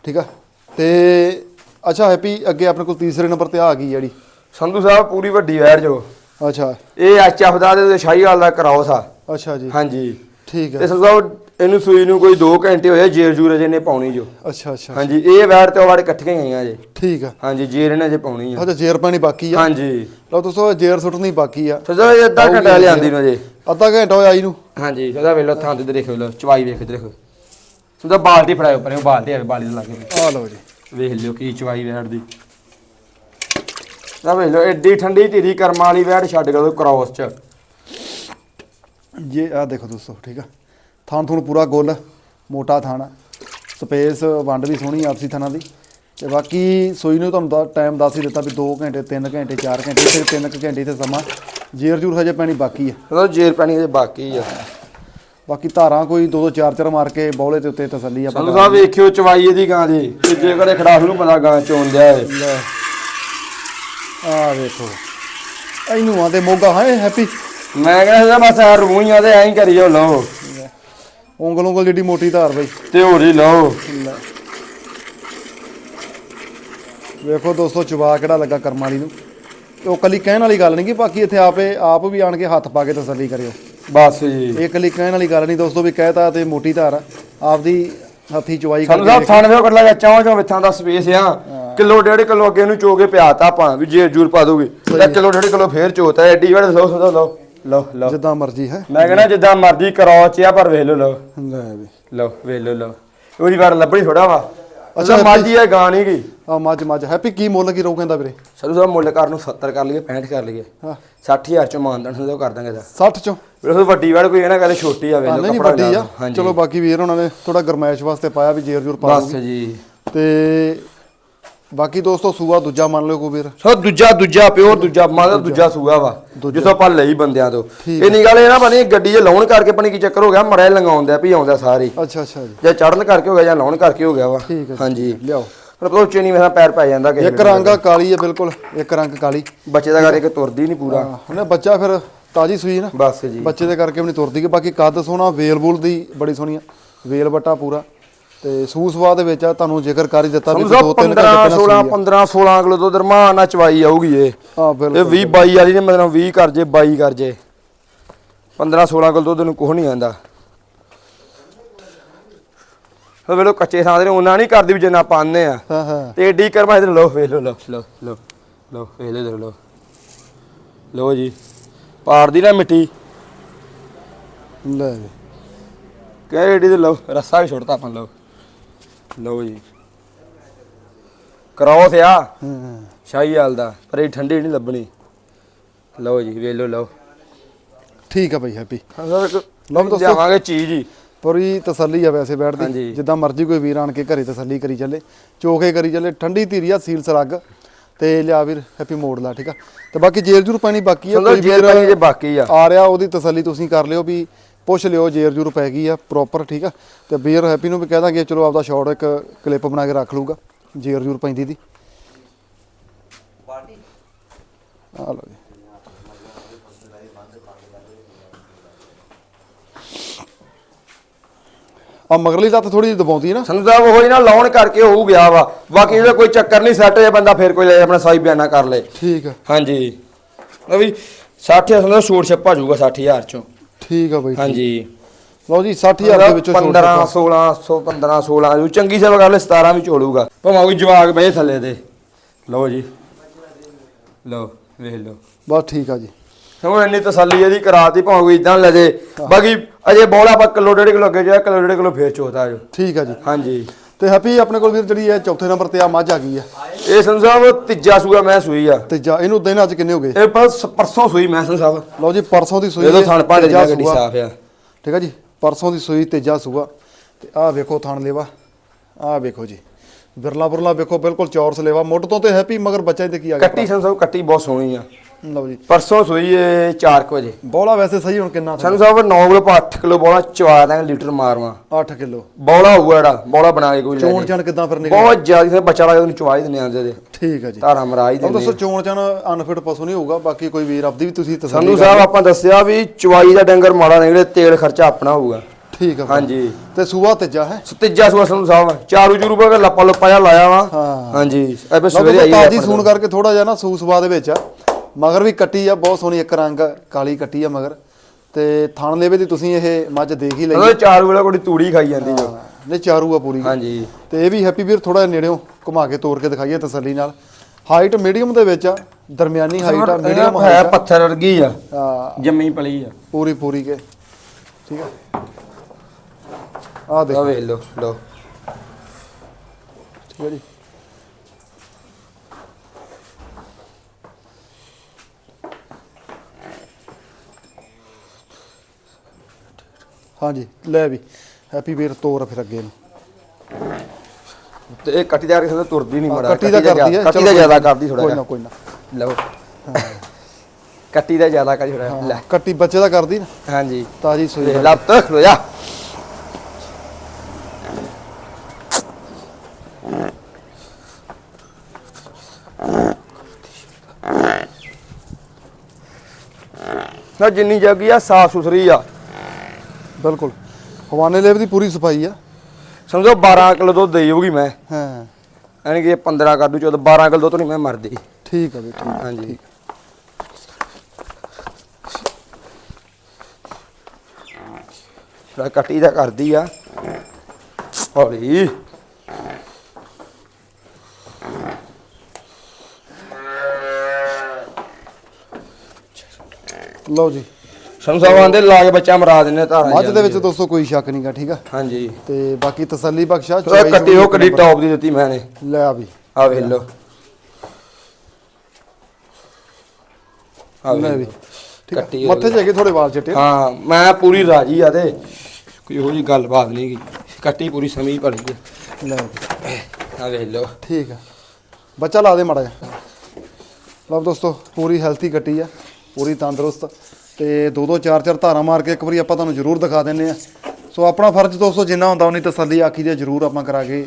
ਠੀਕ ਆ ਤੇ ਅੱਛਾ ਹੈਪੀ ਅੱਗੇ ਆਪਣੇ ਕੋਲ ਤੀਸਰੇ ਨੰਬਰ ਤੇ ਆ ਗਈ ਜਿਹੜੀ। ਸੰਧੂ ਸਾਹਿਬ ਪੂਰੀ ਵੱਡੀ ਵੈਟ ਜੋ। ਅੱਛਾ। ਇਹ ਐਚਐਫ ਦਾ ਤੇ ਸ਼ਾਹੀਵਾਲ ਦਾ ਕਰਾਉਸ ਆ। ਅੱਛਾ ਜੀ। ਹਾਂਜੀ। ਠੀਕ ਤੇ ਹੈ ਸੰਧੂ ਸਾਹਿਬ ਇਹਨੂੰ ਸੂਈ ਨੂੰ ਕੋਈ 2 ਘੰਟੇ ਹੋਏ ਜੇਰ ਜੂਰ ਅਜੇ ਨੇ ਪਾਉਣੀ ਜੋ। ਅੱਛਾ ਅੱਛਾ। ਹਾਂਜੀ ਇਹ ਵੈਟ ਤੇ ਵੜ ਇਕੱਠੀਆਂ ਹੀ ਆਈਆਂ ਜੇ ਠੀਕ ਆ। ਹਾਂਜੀ ਜੇਰ ਇਹਨਾਂ ਜੇ ਪਾਉਣੀ ਆ। ਅੱਛਾ ਜੇਰ ਪਾਣੀ ਬਾਕੀ ਆ। ਹਾਂਜੀ। ਲਓ ਦੋਸਤੋ ਜੇਰ ਸੁੱਟਣੀ ਬਾਕੀ ਆ। ਸਦਾ ਇਹ ਅੱਧਾ ਘੰਟਾ ਲਿਆਂਦੀ ਨੂੰ ਅਜੇ। ਅੱਧਾ ਘੰਟਾ ਹੋਇਆ ਆਈ ਨੂੰ। ਹਾਂਜੀ ਸਦਾ ਵੇਲੋ ਥਾਂ ਤੇ ਦੇਖ ਵੇਲੋ ਚਵਾਈ ਵੇਖ ਤੇ ਦੇਖੋ। ਸਦਾ ਬਾਲਟੀ ਫੜਾਇਓ ਪਰੇ ਉਹ ਬਾਲਟੀ ਆਵੇ ਬਾਲਟੀ ਦੇ ਲਾਗੇ। ਆ ਲਓ ਜੀ। ਵੇਖ ਲਿਓ ਕੀ ਚਵਾਈ ਵੈਟ ਦੀ। ਸਦਾ ਵੇਖ ਲਓ ਐਡੀ ਠੰਡੀ ਧੀਰੀ ਕਰਮਾਂ ਵਾਲੀ ਵੈਟ ਛੱਡ ਕੇ ਉਹ ਕ੍ਰੋਸ ਚ। ਇਹ ਆ ਦੇਖੋ ਦੋਸਤੋ ਠੀਕ ਆ? ਥਾਣ ਥੂਣ ਪੂਰਾ ਗੁੱਲ ਮੋਟਾ ਥਾਣਾ ਸਪੇਸ ਵੰਡ ਵੀ ਸੋਹਣੀ ਆਪਸੀ ਥਾਣਾ ਦੀ। ਤੇ ਬਾਕੀ ਸੋਈ ਨੂੰ ਤੁਹਾਨੂੰ ਦਾ ਟਾਈਮ ਦੱਸ ਹੀ ਦਿੱਤਾ ਵੀ 2 ਘੰਟੇ 3 ਘੰਟੇ 4 ਘੰਟੇ ਫਿਰ 3 ਘੰਟੇ ਤੇ ਸਮਾਂ। ਜੇਰ ਜੂਰ ਹਜੇ ਪੈਣੀ ਬਾਕੀ ਆ। ਸਦਾ ਜੇਰ ਪੈਣੀ ਅਜੇ ਬਾਕੀ ਆ। ਬਾਕੀ ਧਾਰਾਂ ਕੋਈ 2 2 4 4 ਮਾਰ ਕੇ ਬੌਲੇ ਦੇ ਉੱਤੇ ਤਸੱਲੀ ਆ। ਸੰਧੂ ਸਾਹਿਬ ਵੇਖਿਓ ਚਵਾਈ ਇਹਦੀ ਗਾਂ ਦੀ। ਤੇ ਜੇ ਕਦੇ ਖੜਾ ਨੂੰ ਪਤਾ ਗਾਂ ਚੋਣ ਦਿਆ ਏ। ਆ ਵੇਖੋ। ਇਹਨੂੰ ਆਂਦੇ ਮੋਗਾ ਹੈ ਹੈਪੀ? ਮੈਂ ਕਹਿੰਦਾ ਬਸ ਆ ਰੂਈਆਂ ਤੇ ਐਂ ਕਰੀ ਜਾਓ ਲਓ। ਉਂਗਲ ਉਂਗਲ ਜਿਹੜੀ ਮੋਟੀ ਧਾਰ ਬਈ। ਤੇ ਹੋਰ ਹੀ ਲਓ। ਵੇਖੋ ਦੋਸਤੋ ਚਵਾ ਕਿਹੜਾ ਲੱਗਾ ਕਰਮ ਵਾਲੀ ਨੂੰ। ਉਹ ਕੱਲੀ ਕਹਿਣ ਵਾਲੀ ਗੱਲ ਨਹੀਂ ਕਿ ਬਾਕੀ ਇੱਥੇ ਆਪੇ ਆਪ ਵੀ ਆਣ ਕੇ ਹੱਥ ਪਾ ਕੇ ਤਸੱਲੀ ਕਰਿਓ। ਬਸ ਜੀ। ਇਹ ਕੱਲੀ ਕਹਿਣ ਵਾਲੀ ਗੱਲ ਨਹੀਂ ਦੋਸਤੋ ਵੀ ਕਹਿਤਾ ਤੇ ਮੋਟੀ ਧਾਰ ਆਪਦੀ ਹੱਥੀ ਚਵਾਈ ਸਾਨੂੰ ਕਰਕੇ ਥਾਣ ਵੇ ਕਰ ਲਿਆ ਚੌਂ ਚੌਂ ਵਿੱਥਾਂ ਦਾ ਸਪੇਸ ਆ। ਕਿਲੋ ਡੇਢ ਕਿਲੋ ਅੱਗੇ ਨੂੰ ਚੋ ਕੇ ਪਿਆਤਾ ਆਪਾਂ ਵੀ ਜੇ ਜੂਰ ਪਾ ਦੋਗੇ। ਤਾਂ ਕਿਲੋ ਡੇਢ ਕਿਲੋ ਫੇਰ ਚੋਤਾ ਐਡੀ ਵਾਰ ਲਓ ਸਦਾ ਲਓ ਲਓ ਲਓ। ਜਿੱਦਾਂ ਮਰਜ਼ੀ ਹੈ। ਮੈਂ ਕਹਿੰਦਾ ਜਿੱਦਾਂ ਮਰਜ਼ੀ ਕਰੋ ਚ ਆ ਪਰ ਵੇਖ ਲਓ ਲਓ। ਲੈ ਵੀ। ਲਓ ਵੇਖ ਲਓ ਲਓ। ਉਹਦੀ ਵਾਰ ਲੱਭਣੀ ਥੋੜਾ ਵਾ। ਅੱਛਾ, ਮਾਜੀ ਇਹ ਗਾਂ ਨਹੀਂ ਗਈ ਆ ਮੱਝ ਮੱਝ। ਹੈਪੀ ਕੀ ਮੁੱਲ ਕੀ ਰੋ ਕਹਿੰਦਾ ਵੀਰੇ? ਸਰੂ ਸਾਹਿਬ ਮੁੱਲ ਕਰ ਨੂੰ 70 ਕਰ ਲਈਏ 65 ਕਰ ਲਈਏ। ਹਾਂ। 60000 ਚੋਂ ਮਾਨਦਾਨ ਹੁੰਦਾ ਕਰ ਦਾਂਗੇ ਦਾ 60 ਚੋਂ? ਵੇਖੋ ਵੱਡੀ ਵਾਰ ਕੋਈ ਇਹ ਨਾ ਕਹਦੇ ਛੋਟੀ ਆ ਵੇਖ ਹਾਂ, ਲਓ ਕੱਪੜਾ ਵੱਡੀ ਆ। ਚਲੋ ਬਾਕੀ ਵੀਰ ਉਹਨਾਂ ਨੇ ਥੋੜਾ ਗਰਮੈਸ਼ ਵਾਸਤੇ ਪਾਇਆ ਵੀ ਜੇਰ ਜੂਰ ਪਾ ਬਸ ਦੂਗੀ ਜੀ। ਤੇ ਬਾਕੀ ਦੋਸਤੋ ਸੂਆ ਦੂਜਾ ਮੰਨ ਲਿਓ ਕੋ ਵੀਰ। ਸੋ ਦੂਜਾ ਦੂਜਾ ਪਿਓਰ ਦੂਜਾ ਮਾਦਾ ਦੂਜਾ। ਸੂਆ ਵਾ। ਜਿੱਥੋਂ ਆਪਾਂ ਲਈ ਬੰਦਿਆਂ ਤੋਂ। ਇਹ ਨਹੀਂ ਗੱਲ ਇਹ ਨਾ ਬਣੀ ਗੱਡੀ 'ਚ ਲਾਉਣ ਕਰਕੇ ਪਣੀ ਕੀ ਚੱਕਰ ਹੋ ਗਿਆ ਮਰੇ ਲੰਗਾਉਂਦਾ ਵੀ ਆਉਂਦਾ ਸਾਰੇ। ਅੱਛਾ ਅੱਛਾ ਜੀ। ਜਾਂ ਚੜਨ ਕਰਕੇ ਹੋ ਗਿਆ ਜਾਂ ਲਾਉਣ ਕਰਕੇ ਹੋ ਗਿਆ ਵਾ। ਹਾਂਜੀ। ਲਿਆਓ। ਪਰ ਪਤਾ ਉੱਚੇ ਨਹੀਂ ਮੇਰਾ ਪੈਰ ਪੈ ਜਾਂਦਾ ਕਿਸੇ ਇੱਕ ਰੰਗ ਕਾਲੀ ਹੈ ਬਿਲਕੁਲ। ਇੱਕ ਰੰਗ ਕਾਲੀ। ਬੱਚੇ ਦਾ ਕਰਕੇ ਤੁਰਦੀ ਨਹੀਂ ਪੂਰਾ। ਉਹਨੇ ਬੱਚਾ ਫਿਰ ਤਾਜੀ ਸੂਈ ਨਾ। ਬਸ ਜੀ। ਬੱਚੇ ਦੇ ਕਰਕੇ ਵੀ ਨਹੀਂ ਤੁਰਦੀ ਕਿ ਬਾਕੀ ਕੱਦ ਸੋਹਣਾ ਵੇਲ ਬੁਲ ਦੀ ਬੜੀ ਸੋਹਣੀ ਆ। ਵੇਲ ਬਟਾ ਪੂਰਾ। ਤੇ ਸੂ ਸਵਾ ਦੇ ਵਿੱਚ ਆ ਤੁਹਾਨੂੰ ਜ਼ਿਕਰ ਕਰ ਹੀ ਦਿੱਤਾ ਵੀ ਦੋ ਤਿੰਨ 15 ਘੰਟੇ 16 15 16 ਕਿਲੋ ਤੋਂ ਦਰਮਾਨ ਨਾਲ ਚਵਾਈ ਆਊਗੀ ਇਹ। ਹਾਂ ਇਹ ਬਿਲਕੁਲ। 20 22 ਵਾਲੀ ਨੇ ਮਤਲਬ 20 ਕਰ ਜੇ 22 ਕਰ ਜੇ। 15 16 ਕਿਲੋ ਦੁੱਧ ਨੂੰ ਕੁਝ ਨਹੀਂ ਆਂਦਾ। ਉਹ ਵੇਲੋ ਕੱਚੇ ਥਾਂ ਦੇ ਨੇ ਉਹਨਾਂ ਨਹੀਂ ਕਰਦੀ ਵੀ ਜਿੰਨਾ ਪਾਉਂਦੇ ਆ। ਹਾਂ ਹਾਂ। ਤੇ ਏਡੀ ਕਰਮਾ ਇਧਰ ਲੋ ਵੇਖ ਲੋ ਲੋ ਲੋ ਲੋ ਲੋ ਵੇਖ ਲੋ ਇਧਰ ਲੋ ਲੋ ਜੀ ਪਾੜਦੀ ਨਾ ਮਿੱਟੀ। ਲੈ ਕਹਿ ਏਡੀ ਤੇ ਲੋ ਰੱਸਾ ਵੀ ਛੁੱਟਦਾ ਆਪਾਂ ਲੋ ਲੋ ਜੀ। ਕਰਾਓ ਤੇ ਆ। ਹਾਂ ਸ਼ਾਹੀ ਹਾਲ ਦਾ ਪਰ ਇਹ ਠੰਡੀ ਨਹੀਂ ਲੱਭਣੀ। ਲਓ ਜੀ ਵੇਖ ਲਓ ਲਓ। ਠੀਕ ਆ ਬਈ ਹੈਪੀ ਲਓ ਲਓ ਦੋਸਤੋ। ਜਾਵਾਂਗੇ ਚੀਜ਼ ਹੀ ਪੂਰੀ ਤਸੱਲੀ ਆ ਵੈਸੇ ਬੈਠਦੀ ਹਾਂਜੀ। ਜਿੱਦਾਂ ਮਰਜ਼ੀ ਕੋਈ ਵੀਰ ਆਣ ਕੇ ਘਰੇ ਤਸੱਲੀ ਕਰੀ ਚੱਲੇ ਚੋਖੇ ਕਰੀ ਚੱਲੇ ਠੰਡੀ ਧੀਰੀ ਆ ਸੀਲ ਸਰੱਗ ਤੇ ਲਿਆ ਵੀਰ ਹੈਪੀ ਮੋੜ ਲਾ ਠੀਕ ਆ। ਤੇ ਬਾਕੀ ਜੇਰ ਜੂਰ ਪਾਣੀ ਬਾਕੀ ਆ ਚਲੋ ਕੋਈ ਜੇਰ ਪਾਣੀ ਜੇ ਬਾਕੀ ਆ। ਆ ਰਿਹਾ ਉਹਦੀ ਤਸੱਲੀ ਤੁਸੀਂ ਕਰ ਲਿਓ ਵੀ ਪੁੱਛ ਲਿਓ ਜੇਰ ਜੂਰ ਪੈ ਗਈ ਆ ਪ੍ਰੋਪਰ ਠੀਕ ਆ? ਤੇ ਵੀਰ ਹੈਪੀ ਨੂੰ ਵੀ ਕਹਿ ਦਾਂਗੇ ਚਲੋ ਆਪਦਾ ਸ਼ਾਰਟ ਇੱਕ ਕਲਿੱਪ ਬਣਾ ਕੇ ਰੱਖ ਲੂਗਾ ਜੇਰ ਜੂਰ ਪੈਂਦੀ ਦੀ। ਆ ਲਓ ਜੀ। ਆ ਮਗਰਲੀ ਲੱਤ ਥੋੜੀ ਜਿਹੀ ਦਬਾਉਂਦੀ ਹੈ ਨਾ? ਸਾਨੂੰ ਤਾਂ ਉਹ ਹੀ ਨਾ ਲਾਉਣ ਕਰਕੇ ਹੋਊ ਗਿਆ ਵਾ। ਬਾਕੀ ਇਹਦਾ ਕੋਈ ਚੱਕਰ ਨਹੀਂ ਸੈੱਟ ਜੇ ਬੰਦਾ ਫੇਰ ਕੋਈ ਲੈ ਆਪਣਾ ਸਾਈ ਬਿਆਨਾ ਕਰ ਲੇ। ਠੀਕ ਆ। ਹਾਂਜੀ। ਲਓ ਵੀ 60 ਸਮਝੋ ਛੋਟ ਛੱਪਾ ਜਾਊਗਾ 60000 ਚੋਂ। ਠੀਕ ਆ ਬਈ ਹਾਂਜੀ। ਲਓ ਜੀ 60000 ਦੇ ਵਿੱਚੋਂ ਛੋਟ 15 ਦਿੱਤਾ। 16 15 16 ਜੋ ਚੰਗੀ ਸੇਵਾ ਕਰ ਲੈ 17 ਵੀ ਝੋਲੂਗਾ ਭਾਵੇਂ ਕੋਈ ਜਵਾਕ ਬਏ ਥੱਲੇ ਦੇ ਲਓ ਜੀ। ਲਓ ਵੇਖ ਲਓ। ਬਸ ਠੀਕ ਆ ਜੀ। ਹੁਣ ਇੰਨੀ ਤਸੱਲੀ ਇਹਦੀ ਕਰਾਤੀ ਭਾਵੇਂ ਕੋਈ ਇਦਾਂ ਲੈ ਜੇ। ਬਾਕੀ ਅਜੇ ਬੋਲਾ ਆਪਾਂ ਕਿਲੋ ਡੇਢ ਕਿਲੋ ਅੱਗੇ ਜਾ ਕਿਲੋ ਡੇਢ ਕਿਲੋ ਫੇਰ ਚੋਤਾ ਜੋ। ਠੀਕ ਆ ਜੀ। ਹਾਂਜੀ। ਤੇ ਹੈਪੀ ਆਪਣੇ ਕੋਲ ਵੀਰ ਜਿਹੜੀ ਹੈ ਚੌਥੇ ਨੰਬਰ ਤੇ ਆ ਮੱਝ ਆ ਗਈ ਆ। ਇਹ ਸੰਧੂ ਸਾਹਿਬ ਤੀਜਾ ਸੂਆ ਮੈਂ ਸੂਈ ਆ। ਤੇ ਜਾ ਇਹਨੂੰ ਦਿਨ ਅੱਜ ਕਿੰਨੇ ਹੋ ਗਏ? ਇਹ ਬਸ ਪਰਸੋਂ ਸੂਈ ਮੈਂ ਸੰਧੂ ਸਾਹਿਬ। ਲਓ ਜੀ ਪਰਸੋਂ ਦੀ ਸੂਈ ਇਹਦੋਂ ਹੈ, ਥਣ ਭਾਂਡੇ ਦੀ ਤੀਜਾ ਗੱਡੀ ਸੂਆ। ਸਾਫ਼ ਆ। ਠੀਕ ਆ ਜੀ ਪਰਸੋਂ ਦੀ ਸੂਈ ਤੇਜਾ ਸੂਆ। ਤੇ ਆਹ ਵੇਖੋ ਥਣ ਲੇਵਾ। ਆਹ ਵੇਖੋ ਜੀ ਬਿਰਲਾ ਬੁਰਲਾ ਵੇਖੋ ਬਿਲਕੁਲ ਚੌਰਸ ਲੇਵਾ। ਮੁੱਢ ਤੋਂ ਤੇ ਹੈਪੀ ਮਗਰ ਬੱਚਾ ਤੇ ਕੀ ਆ ਗਿਆ? ਕੱਟੀ ਸੰਧੂ ਸਾਹਿਬ ਕੱਟੀ ਬਹੁਤ ਸੋਹਣੀ ਆ। ਲਓ ਜੀ। ਪਰਸੋਂ ਸੂਈ ਏ 4 ਵਜੇ। ਬੋਲਾ ਵੈਸੇ ਸਹੀ ਹੁਣ ਕਿੰਨਾ ਸੰਧੂ ਸਾਹਿਬ 9 ਕਿਲੋ 8 ਕਿਲੋ ਬੋਲਾ ਚਵਾ ਦਾਂਗੇ ਲੀਟਰ ਮਾਰਵਾ। 8 ਕਿਲੋ। ਬੋਲਾ ਹੋਊਗਾ ਜਿਹੜਾ ਬੋਲਾ ਬਣਾ ਕੇ ਕੋਈ ਲੈ ਚੋਣ ਜੇ। ਚਣ ਕਿਦਾਂ ਫਿਰ ਨਿਕਲ ਬਹੁਤ ਜ਼ਿਆਦਾ ਸੇ ਬੱਚਾ ਲੱਗਦਾ ਉਹਨੂੰ ਚਵਾ ਹੀ ਦਿੰਦੇ ਆਂਦੇ ਦੇ। ਠੀਕ ਆ ਜੀ। ਧਾਰਾ ਮਰਾ ਹੀ ਉਹ ਦਿੰਦੇ ਦੱਸੋ ਚੋਣ ਚਣ ਅਨਫਿਟ ਪਸ਼ੂ ਨਹੀਂ ਹੋਊਗਾ ਬਾਕੀ ਕੋਈ ਵੀਰ ਆਪਦੀ ਵੀ ਤੁਸੀਂ ਤਸੱਲੀ ਕਰ ਸਾਹਿਬ। ਆਪਾਂ ਦੱਸਿਆ ਵੀ ਚਵਾਈ ਦਾ ਡੰਗਰ ਮਾੜਾ ਨਿਕਲੇ ਤੇਲ ਖਰਚਾ ਆਪਣਾ ਹੋਊਗਾ। ਠੀਕ ਆ ਫਿਰ। ਹਾਂਜੀ। ਤੇ ਸੂਆ ਤੇਜਾ ਹੈ? ਤੀਜਾ ਸੂਆ ਸੰਧੂ ਸਾਹਿਬ ਚਾਰੂ ਚੂਰੂ ਕੇ ਲੱਪਾ ਲੱਪਾ ਜਿਹਾ ਲਾਇਆ ਵਾ। ਹਾਂ। ਹਾਂਜੀ। ਐਵੇਂ ਲਓ ਸਵੇਰੇ ਆਈ ਤਾਜ਼ੀ ਸੂਣ ਕਰਕੇ ਥੋੜਾ ਜਿਹਾ ਨਾ ਸੂ ਸਵਾ ਦੇ ਵਿੱਚ ਆ। ਮਗਰ ਵੀ ਕੱਟੀ ਆ ਬਹੁਤ ਸੋਹਣੀ ਇੱਕ ਰੰਗ ਕਾਲੀ ਕੱਟੀ ਆ ਮਗਰ। ਤੇ ਥਣ ਲੇਵੇ ਦੀ ਤੁਸੀਂ ਇਹ ਮੱਝ ਦੇਖ ਹੀ ਲਈ। ਉਹ ਚਾਰੂ ਵੇਲੇ ਕੋਈ ਤੂੜੀ ਖਾਈ ਜਾਂਦੀ ਜੋ ਨੇ ਚਾਰੂ ਆ ਪੂਰੀ। ਹਾਂਜੀ। ਤੇ ਇਹ ਵੀ ਹੈਪੀ ਵੀਰ ਥੋੜਾ ਨੇੜਿਓਂ ਘੁਮਾ ਕੇ ਤੋੜ ਕੇ ਦਿਖਾਈਏ ਤਸੱਲੀ ਨਾਲ। ਹਾਈਟ ਮੀਡੀਅਮ ਦੇ ਵਿੱਚ ਆ ਦਰਮਿਆਨੀ ਹਾਈਟ ਆ ਮੀਡੀਅਮ ਹੈ ਪੱਥਰ ਵਰਗੀ ਆ। ਆ ਜੰਮੀ ਪਲੀ ਆ। ਪੂਰੀ ਪੂਰੀ ਕੇ। ਠੀਕ ਆ। ਆ ਆ ਦੇਖੋ ਵੇਖ ਲਓ ਲਓ। ਠੀਕ ਹੈ ਜੀ। ਹਾਂਜੀ ਲੈ ਵੀ। ਹੈਪੀ ਵੀਰ ਤੋਰ ਫਿਰ ਅੱਗੇ ਨੂੰ। ਤੇ ਇਹ ਕੱਟੀ ਦਾ ਕਿਸੇ ਤੁਰਦੀ ਨਹੀਂ ਮਾੜਾ ਕੱਟੀ ਦਾ ਕਰਦੀ ਹੈ ਕੱਟੀ ਦਾ ਜ਼ਿਆਦਾ ਕਰਦੀ ਥੋੜਾ ਕੋਈ ਨਾ ਕੋਈ ਨਾ। ਲਓ। ਕੱਟੀ ਦਾ ਜ਼ਿਆਦਾ ਕਰੀ ਥੋੜਾ ਲੈ। ਕੱਟੀ ਬੱਚੇ ਦਾ ਕਰਦੀ ਨਾ। ਹਾਂਜੀ। ਤਾਜੀ ਸੂਈ ਵੇਖ ਲਾ ਤੱਕ ਲੋ ਜਾ। ਨਾ ਜਿੰਨੀ ਜਗੀ ਆ ਸਾਫ਼ ਸੁਥਰੀ ਆ। ਬਿਲਕੁਲ। ਹਵਾਨੇ ਲੇਵ ਦੀ ਪੂਰੀ ਸਫ਼ਾਈ ਆ। ਸਮਝੋ 12 ਕਿਲੋ ਦੁੱਧ ਦੇਈ ਹੋਊਗੀ ਮੈਂ। ਹਾਂ। ਯਾਨੀ ਕਿ ਇਹ 15 ਕਰ ਦੂ 14 12 ਕਿਲੋ ਦੁੱਧ ਨਹੀਂ ਮੈਂ ਮਰਦੀ। ਠੀਕ ਆ ਵੀ ਠੀਕ। ਹਾਂਜੀ। ਥੋੜਾ ਕੱਟੀ ਦਾ ਕਰਦੀ ਆ। ਹੌਲੀ। ਲਓ ਜੀ। ਸਾਨੂੰ ਸਭ ਆਂਦੇ ਲਾ ਕੇ ਬੱਚਾ ਮਰਾ ਦਿੰਨੇ ਧਾਰਾਂ ਮੱਝ ਦੇ ਵਿੱਚ ਦੋਸਤੋ ਕੋਈ ਸ਼ੱਕ ਨਹੀਂਗਾ ਠੀਕ ਆ? ਹਾਂਜੀ। ਤੇ ਬਾਕੀ ਤਸੱਲੀ ਬਖਸ਼ਾ ਉਹ ਚੋਈ ਕੱਟੀ ਉਹ ਕੱਡੀ ਟੌਪ ਦੀ ਦਿੱਤੀ ਮੈਨੇ ਲੈ ਆ ਵੀ। ਆ ਵੇਖ ਆ ਲੈ ਵੇਖ ਵੀ। ਆ? ਕੱਟੀ ਉਹ ਮੱਥੇ 'ਚ ਹੈਗੇ ਥੋੜੇ ਵਾਲ ਚਿੱਟੇ। ਹਾਂ ਮੈਂ ਪੂਰੀ ਰਾਜੀ ਆ ਤੇ ਕੋਈ ਇਹੋ ਜੀ ਗੱਲਬਾਤ ਨਹੀਂ ਗੀ। ਕੱਟੀ ਪੂਰੀ ਸਮੀ ਭਲੀ ਹੈ ਲੈ ਆ ਵੇਖ ਲਓ। ਠੀਕ ਆ। ਬੱਚਾ ਲਾ ਦੇ ਮਾੜਾ ਜਿਹਾ। ਲਓ ਦੋਸਤੋ ਪੂਰੀ ਹੈਲਥੀ ਕੱਟੀ ਆ ਪੂਰੀ ਤੰਦਰੁਸਤ। ਤੇ ਦੋ ਦੋ ਚਾਰ ਚਾਰ ਧਾਰਾਂ ਮਾਰ ਕੇ ਇੱਕ ਵਾਰੀ ਆਪਾਂ ਤੁਹਾਨੂੰ ਜ਼ਰੂਰ ਦਿਖਾ ਦਿੰਨੇ ਆ ਸੋ ਆਪਣਾ ਫਰਜ਼ ਦੋਸਤੋ ਜਿੰਨਾ ਹੁੰਦਾ ਉਨੀ ਤਸੱਲੀ ਆਖੀ ਦੀ ਜ਼ਰੂਰ ਆਪਾਂ ਕਰਾ ਕੇ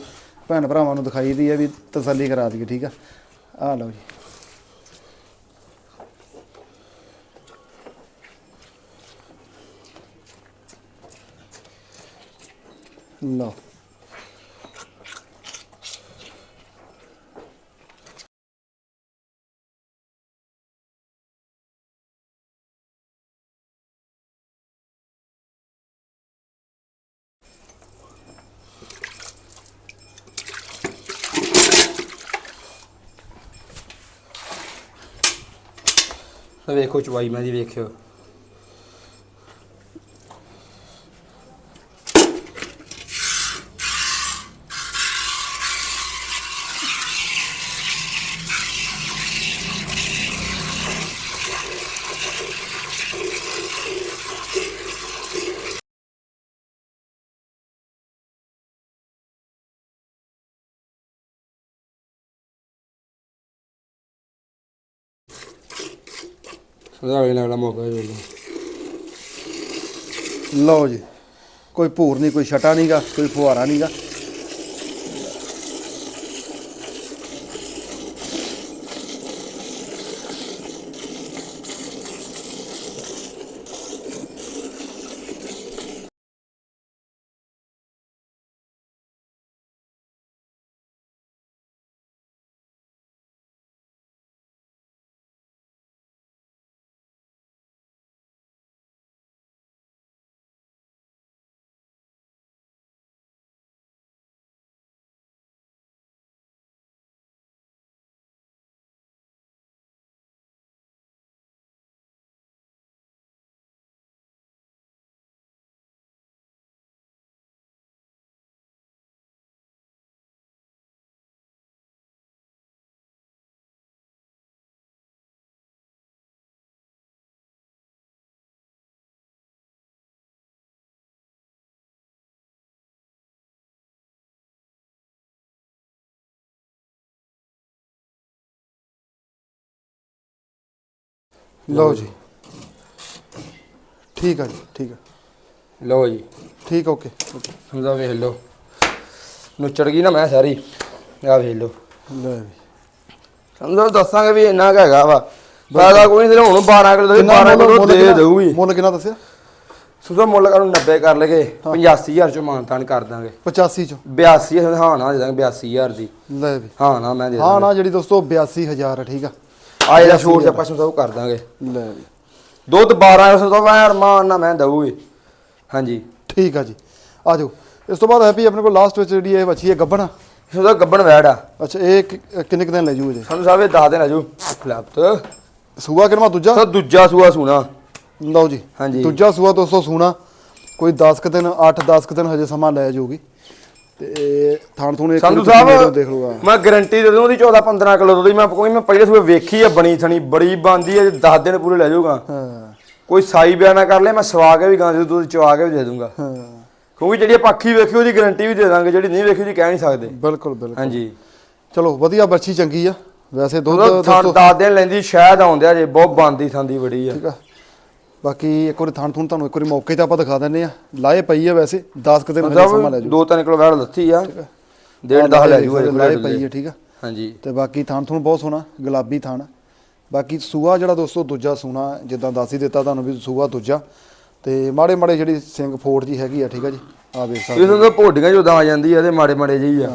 ਭੈਣ ਭਰਾਵਾਂ ਨੂੰ ਦਿਖਾਈ ਦੀ ਹੈ ਵੀ ਤਸੱਲੀ ਕਰਾ ਦਈਏ, ਠੀਕ ਆ? ਆ ਲਓ ਜੀ। ਲਓ। ਤਾਂ ਵੇਖੋ ਚਵਾਈ ਮੈਂ ਦੀ ਵੇਖਿਓ। ਸਦਾ ਵੇਲੇ ਮੌਕਾ ਹੀ ਲਓ ਜੀ, ਕੋਈ ਭੂਰ ਨਹੀਂ, ਕੋਈ ਛਟਾ ਨਹੀਂਗਾ ਕੋਈ ਫੁਹਾਰਾ ਨਹੀਂਗਾ ਲਓ ਜੀ। ਠੀਕ ਆ ਜੀ ਠੀਕ ਆ। ਲਓ ਜੀ। ਠੀਕ ਓਕੇ। ਓਕੇ ਸਮਝਾ ਵੇਖ ਲਓ। ਨੁੱਚੜ ਗਈ ਨਾ ਮੈਂ ਸਾਰੀ। ਆ ਵੇਖ ਲਓ। ਲੈ ਵੀ। ਸਮਝੋ ਦੱਸਾਂਗੇ ਵੀ ਇੰਨਾ ਕੁ ਹੈਗਾ ਵਾ। ਫਾਇਦਾ ਕੋਈ ਨਹੀਂ ਹੁਣ 12 ਕਿਲੋ ਦੇ 12 ਕਿਲੋ ਦੇ ਦੇਊਗੀ। ਮੁੱਲ ਕਿੰਨਾ ਦੱਸਿਆ? ਸੁਦਾ ਮੁੱਲ ਕਰਨ 90 ਕਰ ਲਗੇ 85000 ਚ ਮਾਨਤਾਨ ਕਰ ਦਾਂਗੇ। 85 ਚ। 82 ਹਾਂ ਨਾ ਦੇ ਦਾਂਗੇ 82000 ਦੀ। ਲੈ ਵੀ। ਹਾਂ ਨਾ ਮੈਂ ਦੇ ਹਾਂ ਨਾ ਜਿਹੜੀ ਦੋਸਤੋ 82000 ਆ ਠੀਕ ਆ। ਆਏ ਦਾ ਛੋਟ ਆਪਾਂ ਸੁਦਾ ਕਰ ਦਾਂਗੇ। ਲੈ। ਵੀ ਦੁੱਧ 12 ਸੁਦਾ ਮੈਂ ਅਰਮਾਨ ਨਾ ਮੈਂ ਦਊਗੀ। ਹਾਂਜੀ। ਠੀਕ ਆ ਜੀ। ਆ ਜਾਓ। ਇਸ ਤੋਂ ਬਾਅਦ ਹੈਪੀ ਆਪਣੇ ਕੋਲ ਲਾਸਟ ਵਿੱਚ ਜਿਹੜੀ ਇਹ ਬੱਚੀ ਹੈ ਗੱਬਣ ਸੁਦਾ ਗੱਬਣ ਵੈੜ ਆ। ਅੱਛਾ ਇਹ ਕਿ- ਕਿੰਨੇ ਕੁ ਦਿਨ ਲੈ ਜੂ ਜੇ? ਸਾਨੂੰ ਸਾਹਿਬ ਇਹ ਦੱਸ ਦੇਣਾ ਜੂ। ਫਲੈਪਤ ਸੂਆ ਕਿਨਵਾ ਦੂਜਾ? ਸੋ ਦੂਜਾ ਸੂਆ ਸੁਣਾ। ਲਓ ਜੀ। ਹਾਂਜੀ। ਦੂਜਾ ਸੂਆ ਦੋਸਤੋ ਸੂਣਾ। ਕੋਈ 10 ਕੁ ਦਿਨ 8 10 ਕੁ ਦਿਨ ਹਜੇ ਸਮਾਂ ਲੈ ਜਾਊਗੀ ਤੇ ਥਾਣ ਥੂਣ ਇੱਕ ਸੰਧੂ ਸਾਹਿਬ ਦੇਖ ਲਊਗਾ। ਮੈਂ ਗਾਰੰਟੀ ਦੇ ਦੂੰ ਉਹਦੀ 14 15 ਕਿਲੋ ਦੁੱਧ ਦੀ। ਮੈਂ ਕੋਈ ਮੈਂ ਪਹਿਲੇ ਸੂਏ ਵੇਖੀ ਆ ਬਣੀ ਥਣੀ ਬੜੀ ਬੰਦੀ ਹੈ 10 ਦਿਨ ਪੂਰੇ ਲੈ ਜਾਊਗਾ। ਹਾਂ। ਕੋਈ ਸਾਈ ਬਿਆਨਾ ਕਰ ਲੈ ਮੈਂ ਸਵਾ ਕੇ ਵੀ ਗਾਂ ਦੇ ਦੁੱਧ ਚਵਾ ਕੇ ਵੀ ਦੇ ਦੂੰਗਾ ਹਾਂ। ਕਿਉਂਕਿ ਜਿਹੜੀ ਆਪਾਂ ਅੱਖੀ ਵੇਖੀ ਉਹਦੀ ਗਾਰੰਟੀ ਵੀ ਦੇ ਦਾਂਗੇ ਜਿਹੜੀ ਨਹੀਂ ਵੇਖੀ ਉਹਦੀ ਕਹਿ ਨਹੀਂ ਸਕਦੇ। ਬਿਲਕੁਲ ਬਿਲਕੁਲ। ਹਾਂਜੀ। ਚਲੋ ਵਧੀਆ ਬੱਚੀ ਚੰਗੀ ਆ। ਵੈਸੇ ਦੁੱਧ ਉਹਦਾ ਥਾਂ ਦੋਸਤੋ 10 ਦਿਨ ਲੈਂਦੀ ਸ਼ਾਇਦ ਆਉਂਦਿਆ ਜੇ ਬਹੁਤ ਬੰਦੀ ਥਾਂਦੀ ਬੜੀ ਆ। ਠੀਕ ਆ। ਬਾਕੀ ਇੱਕ ਵਾਰੀ ਥਾਣ ਥੂਣ ਤੁਹਾਨੂੰ ਇੱਕ ਵਾਰੀ ਮੌਕੇ ਤੇ ਆਪਾਂ ਦਿਖਾ ਦਿੰਨੇ ਆ ਲਾਏ ਪਈ ਆ ਵੈਸੇ 10 ਕੁ ਦਿਨ ਹਜੇ ਸਮਾਂ ਲੈ ਮਤਲਬ ਜੂ 2-3 ਕਿਲੋ ਵੈੜ ਲੱਥੀ ਆ ਡੇਢ 10 ਲੈ ਜੂਗਾ ਲਾਏ ਪਈ ਆ। ਠੀਕ ਆ। ਹਾਂਜੀ। ਤੇ ਬਾਕੀ ਥਾਣ ਥੂਣ ਬਹੁਤ ਸੋਹਣਾ ਗੁਲਾਬੀ ਥਾਣ। ਬਾਕੀ ਸੂਆ ਜਿਹੜਾ ਦੋਸਤੋ ਦੂਜਾ ਸੂਣਾ ਜਿੱਦਾਂ ਦੱਸ ਹੀ ਦਿੱਤਾ ਤੁਹਾਨੂੰ ਵੀ ਸੂਆ ਦੂਜਾ। ਤੇ ਮਾੜੇ ਮਾੜੇ ਜਿਹੜੀ ਸਿੰਘ ਫੋੜ ਜੀ ਹੈਗੀ ਆ ਠੀਕ ਆ ਜੀ ਆ ਵੇਖ ਸਕਦੇ ਇਸ ਨੂੰ ਭੋਡੀਆਂ ਜੋਦਾਂ ਆ ਜਾਂਦੀ ਆ ਤੇ ਮਾੜੇ ਮਾੜੇ ਜਿਹੀ ਆ।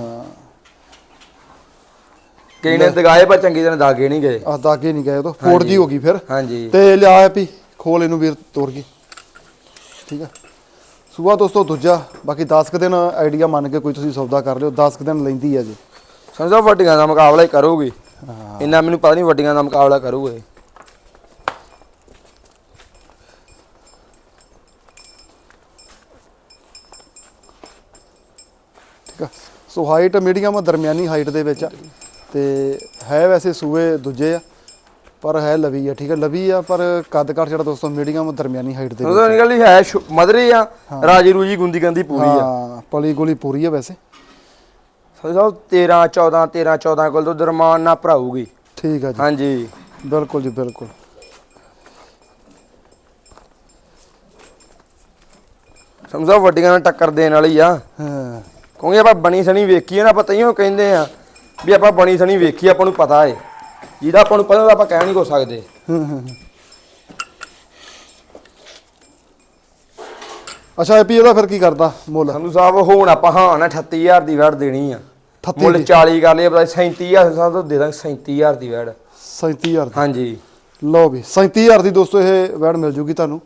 ਕਈ ਨੇ ਦਗਾਏ ਪਰ ਚੰਗੀ ਤਰ੍ਹਾਂ ਦਾਗੇ ਨਹੀਂ ਗਏ। ਆ ਦਾਗੇ ਨਹੀਂ ਗਏ ਉਹ ਫੋੜ ਜੀ ਹੋ ਗਈ ਫਿਰ। ਹਾਂਜੀ। ਤੇ ਲਿਆ ਵੀ। ਖੋਲ ਇਹਨੂੰ ਵੀਰ ਤੋੜ ਕੇ। ਠੀਕ ਆ? ਸੂਆ ਦੋਸਤੋ ਦੂਜਾ। ਬਾਕੀ 10 ਕੁ ਦਿਨ ਆਈਡੀਆ ਮੰਨ ਕੇ ਕੋਈ ਤੁਸੀਂ ਸੌਦਾ ਕਰ ਲਿਓ। 10 ਕੁ ਦਿਨ ਲੈਂਦੀ ਆ ਜੀ। ਸਮਝੋ ਵੱਡੀਆਂ ਦਾ ਮੁਕਾਬਲਾ ਹੀ ਕਰੂਗੀ। ਇੰਨਾ ਮੈਨੂੰ ਪਤਾ ਨਹੀਂ ਵੱਡੀਆਂ ਦਾ ਮੁਕਾਬਲਾ ਕਰੂਗੇ ਠੀਕ ਆ? ਸੋ ਹਾਈਟ ਮੀਡੀਅਮ ਦਰਮਿਆਨੀ ਹਾਈਟ ਦੇ ਵਿੱਚ ਆ। ਤੇ ਹੈ ਵੈਸੇ ਸੂਏ ਦੂਜੇ ਆ। ਪਰ ਹੈ ਲਵੀ ਆ ਠੀਕ ਆ? ਲਵੀ ਆ ਪਰ ਕੱਦ ਕਾਠ ਜਿਹੜਾ ਦੋਸਤੋ ਮੀਡੀਅਮ ਦਰਮਿਆਨੀ ਹਾਈਟ ਦੇ ਉਹਦਾ ਨਿਕਲਦੀ ਹੈ। ਮਧਰੀ ਆ ਰਾਜੀ ਰੂਜੀ ਗੁੰਦੀ ਗੰਦੀ ਪੂਰੀ ਆ। ਹਾਂ ਪਲੀ ਗੋਲੀ ਪੂਰੀ ਆ ਵੈਸੇ। ਸਾਹਿਬ 13 14 13 14 ਕੋਲ ਤੋਂ ਦਰਮਾਨ ਨਾ ਭਰਾਊਗੀ। ਠੀਕ ਆ ਜੀ। ਹਾਂਜੀ। ਬਿਲਕੁਲ ਜੀ ਬਿਲਕੁਲ। ਸਮਝੋ ਵੱਡੀਆਂ ਨਾਲ ਟੱਕਰ ਦੇਣ ਵਾਲੀ ਆ। ਹਾਂ। ਕਿਉਂਕਿ ਆਪਾਂ ਬਣੀ ਸਣੀ ਵੇਖੀ ਹੈ ਨਾ ਆਪਾਂ ਤਈਓ ਕਹਿੰਦੇ ਆ ਵੀ ਆਪਾਂ ਬਣੀ ਸਣੀ ਵੇਖੀ ਆਪਾਂ ਨੂੰ ਪਤਾ ਏ। ਜਿਹਦਾ ਆਪਾਂ ਨੂੰ ਪਤਾ ਉਹਦਾ ਆਪਾਂ ਕਹਿ ਨਹੀਂ ਕੋ ਸਕਦੇ। ਹੂੰ, ਹੂੰ, ਹੂੰ। ਅੱਛਾ ਏਪੀ ਇਹਦਾ ਫਿਰ ਕੀ ਕਰਦਾ ਮੁੱਲ? ਸੰਧੂ ਸਾਹਿਬ ਹੁਣ ਆਪਾਂ ਹਾਂ ਨਾ 38000 ਦੀ ਵੈੜ ਦੇਣੀ ਆ। 38 ਮੁੱਲ ਦੀ। 40 ਕਰ ਲਿਆ ਪਤਾ 37000 ਸਾਹਿਬ ਤੋਂ ਦੇ ਦਾਂਗੇ 37000 ਦੀ ਵੈੜ। 37000 ਦੀ? ਹਾਂਜੀ। ਲਓ ਵੀ 37000 ਦੀ ਦੋਸਤੋ ਇਹ ਵੈੜ ਮਿਲ ਜੂਗੀ ਤੁਹਾਨੂੰ।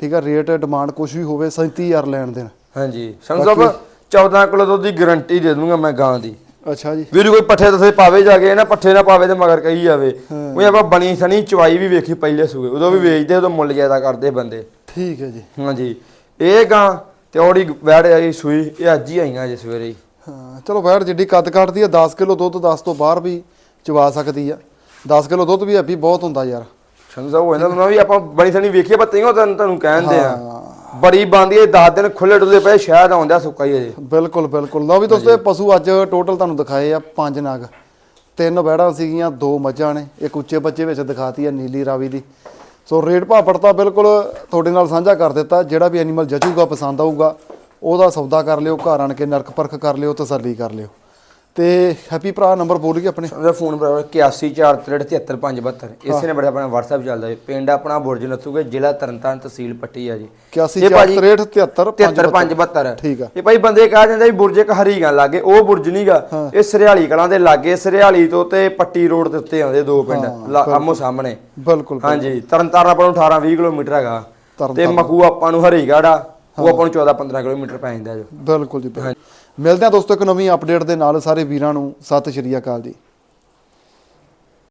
ਠੀਕ ਆ ਰੇਟ ਡਿਮਾਂਡ ਕੁਝ ਵੀ ਹੋਵੇ 37000 ਲੈਣ ਦੇਣ। ਹਾਂਜੀ। ਸੰਧੂ ਸਾਹਿਬ 14 ਕਿਲੋ ਦੁੱਧ ਦੀ ਗਾਰੰਟੀ ਦੇ ਦੂੰਗਾ ਮੈਂ ਗਾਂ ਦੀ। ਅੱਛਾ ਜੀ। ਵੀਰ ਕੋਈ ਪੱਠੇ ਦਸੇ ਪਾਵੇ ਜਾ ਕੇ ਨਾ ਪੱਠੇ ਨਾ ਪਾਵੇ ਤੇ ਮਗਰ ਕਹੀ ਜਾਵੇ। ਉਹ ਆਪਾਂ ਬਣੀ ਸਣੀ ਚਵਾਈ ਵੀ ਵੇਖੀ ਪਹਿਲੇ ਸੂਏ। ਉਦੋਂ ਵੀ ਵੇਚਦੇ ਉਦੋਂ ਮੁੱਲ ਜ਼ਿਆਦਾ ਕਰਦੇ ਬੰਦੇ। ਠੀਕ ਹੈ ਜੀ। ਹਾਂਜੀ। ਇਹ ਗਾਂ ਤੇ ਉਹਦੀ ਵੈੜ ਆਈ ਸੂਈ ਇਹ ਅੱਜ ਹੀ ਆਈਆਂ ਜੇ ਸਵੇਰੇ ਹੀ। ਹਾਂ ਚਲੋ ਵੈੜ ਜਿੱਡੀ ਕੱਦ ਕੱਟਦੀ ਆ 10 ਕਿਲੋ ਦੁੱਧ 10 ਤੋਂ ਬਾਹਰ ਵੀ ਚਵਾ ਸਕਦੀ ਆ। 10 ਕਿਲੋ ਦੁੱਧ ਵੀ ਹੈਪੀ ਬਹੁਤ ਹੁੰਦਾ ਯਾਰ। ਸਾਹਿਬ ਉਹ ਇਹਨਾਂ ਨੂੰ ਵੀ ਆਪਾਂ ਬਣੀ ਸਣੀ ਵੇਖੀਏ ਪਰ ਤੈਨੂੰ ਤੁਹਾਨੂੰ ਤੁਹਾਨੂੰ ਕਹਿੰਦੇ ਆ। ਹਾਂ। ਬੜੀ ਬੰਦੀ ਇਹ 10 ਦਿਨ ਖੁੱਲੇ ਡੁੱਲੇ ਪਏ ਸ਼ਾਇਦ ਆਉਂਦਾ ਸੁੱਕਾ ਹੀ ਅਜੇ ਬਿਲਕੁਲ ਬਿਲਕੁਲ। ਲਓ ਵੀ ਦੋਸਤੋ ਇਹ ਪਸ਼ੂ ਅੱਜ ਟੋਟਲ ਤੁਹਾਨੂੰ ਦਿਖਾਏ ਆ ਪੰਜ ਨਗ। ਤਿੰਨ ਵੈੜਾਂ ਸੀਗੀਆਂ ਦੋ ਮੱਝਾਂ ਨੇ ਇੱਕ ਉੱਚੇ ਬੱਚੇ ਵਿੱਚ ਦਿਖਾਤੀ ਆ ਨੀਲੀ ਰਾਵੀ ਦੀ। ਸੋ ਰੇਟ ਭਾਪੜਤਾ ਬਿਲਕੁਲ ਤੁਹਾਡੇ ਨਾਲ ਸਾਂਝਾ ਕਰ ਦਿੱਤਾ ਜਿਹੜਾ ਵੀ ਐਨੀਮਲ ਜਚੂਗਾ ਪਸੰਦ ਆਊਗਾ ਉਹਦਾ ਸੌਦਾ ਕਰ ਲਿਓ ਘਰ ਆਣ ਕੇ ਨਰਕ ਪਰਖ ਕਰ ਲਿਓ ਤਸੱਲੀ ਕਰ ਲਿਓ। ਤੇ ਹੈਪੀ ਭਰਾ ਨੰਬਰ ਬੋਲ ਕੇ ਆਪਣੇ। ਉਹਦਾ ਫੋਨ ਬਰਾਬਰ 8143373572 ਇਸੇ ਨੰਬਰ ਤੇ ਆਪਣਾ WhatsApp ਚੱਲਦਾ ਹੈ ਪਿੰਡ ਆਪਣਾ ਬੁਰਜ ਨੱਥੂਗੇ ਜ਼ਿਲ੍ਹਾ ਤਰਨਤਾਰਨ ਤਹਿਸੀਲ ਪੱਟੀ ਆ ਜੀ। 81 ਇਹ ਭਾਜੀ 73 73 ਠੀਕ ਆ। ਇਹ ਭਾਈ ਬੰਦੇ ਕਹਿ ਜਾਂਦੇ ਵੀ ਬੁਰਜ ਇੱਕ ਹਰੀਗਾ ਲਾਗੇ ਉਹ ਬੁਰਜ ਨਹੀਂਗਾ ਇਹ ਸਰਿਆਲੀ ਕਲਾਂ ਦੇ ਲਾਗੇ ਸਰਿਆਲੀ ਤੋਂ ਤੇ ਪੱਟੀ ਰੋਡ ਦੇ ਉੱਤੇ ਆਉਂਦੇ ਦੋ ਪਿੰਡ ਆਮੋ ਸਾਹਮਣੇ। ਬਿਲਕੁਲ ਹਾਂਜੀ ਤਰਨਤਾਰਨ ਆਪਾਂ ਨੂੰ 18 20 ਕਿਲੋਮੀਟਰ ਹੈਗਾ। ਤੇ। ਮਖੂ ਆਪਾਂ ਨੂੰ ਹਰੀਗੜ੍ਹ ਆ। ਉਹ ਆਪਾਂ ਨੂੰ 14 15 ਕਿਲੋਮੀਟਰ ਪੈ ਜਾਂਦਾ ਜੋ। ਬਿਲਕੁਲ ਜੀ ਬਿਲਕੁਲ। ਮਿਲਦੇ ਆ ਦੋਸਤੋ ਇੱਕ ਨਵੀਂ ਅਪਡੇਟ ਦੇ ਨਾਲ ਸਾਰੇ ਵੀਰਾਂ ਨੂੰ। ਸਤਿ ਸ਼੍ਰੀ ਅਕਾਲ ਜੀ।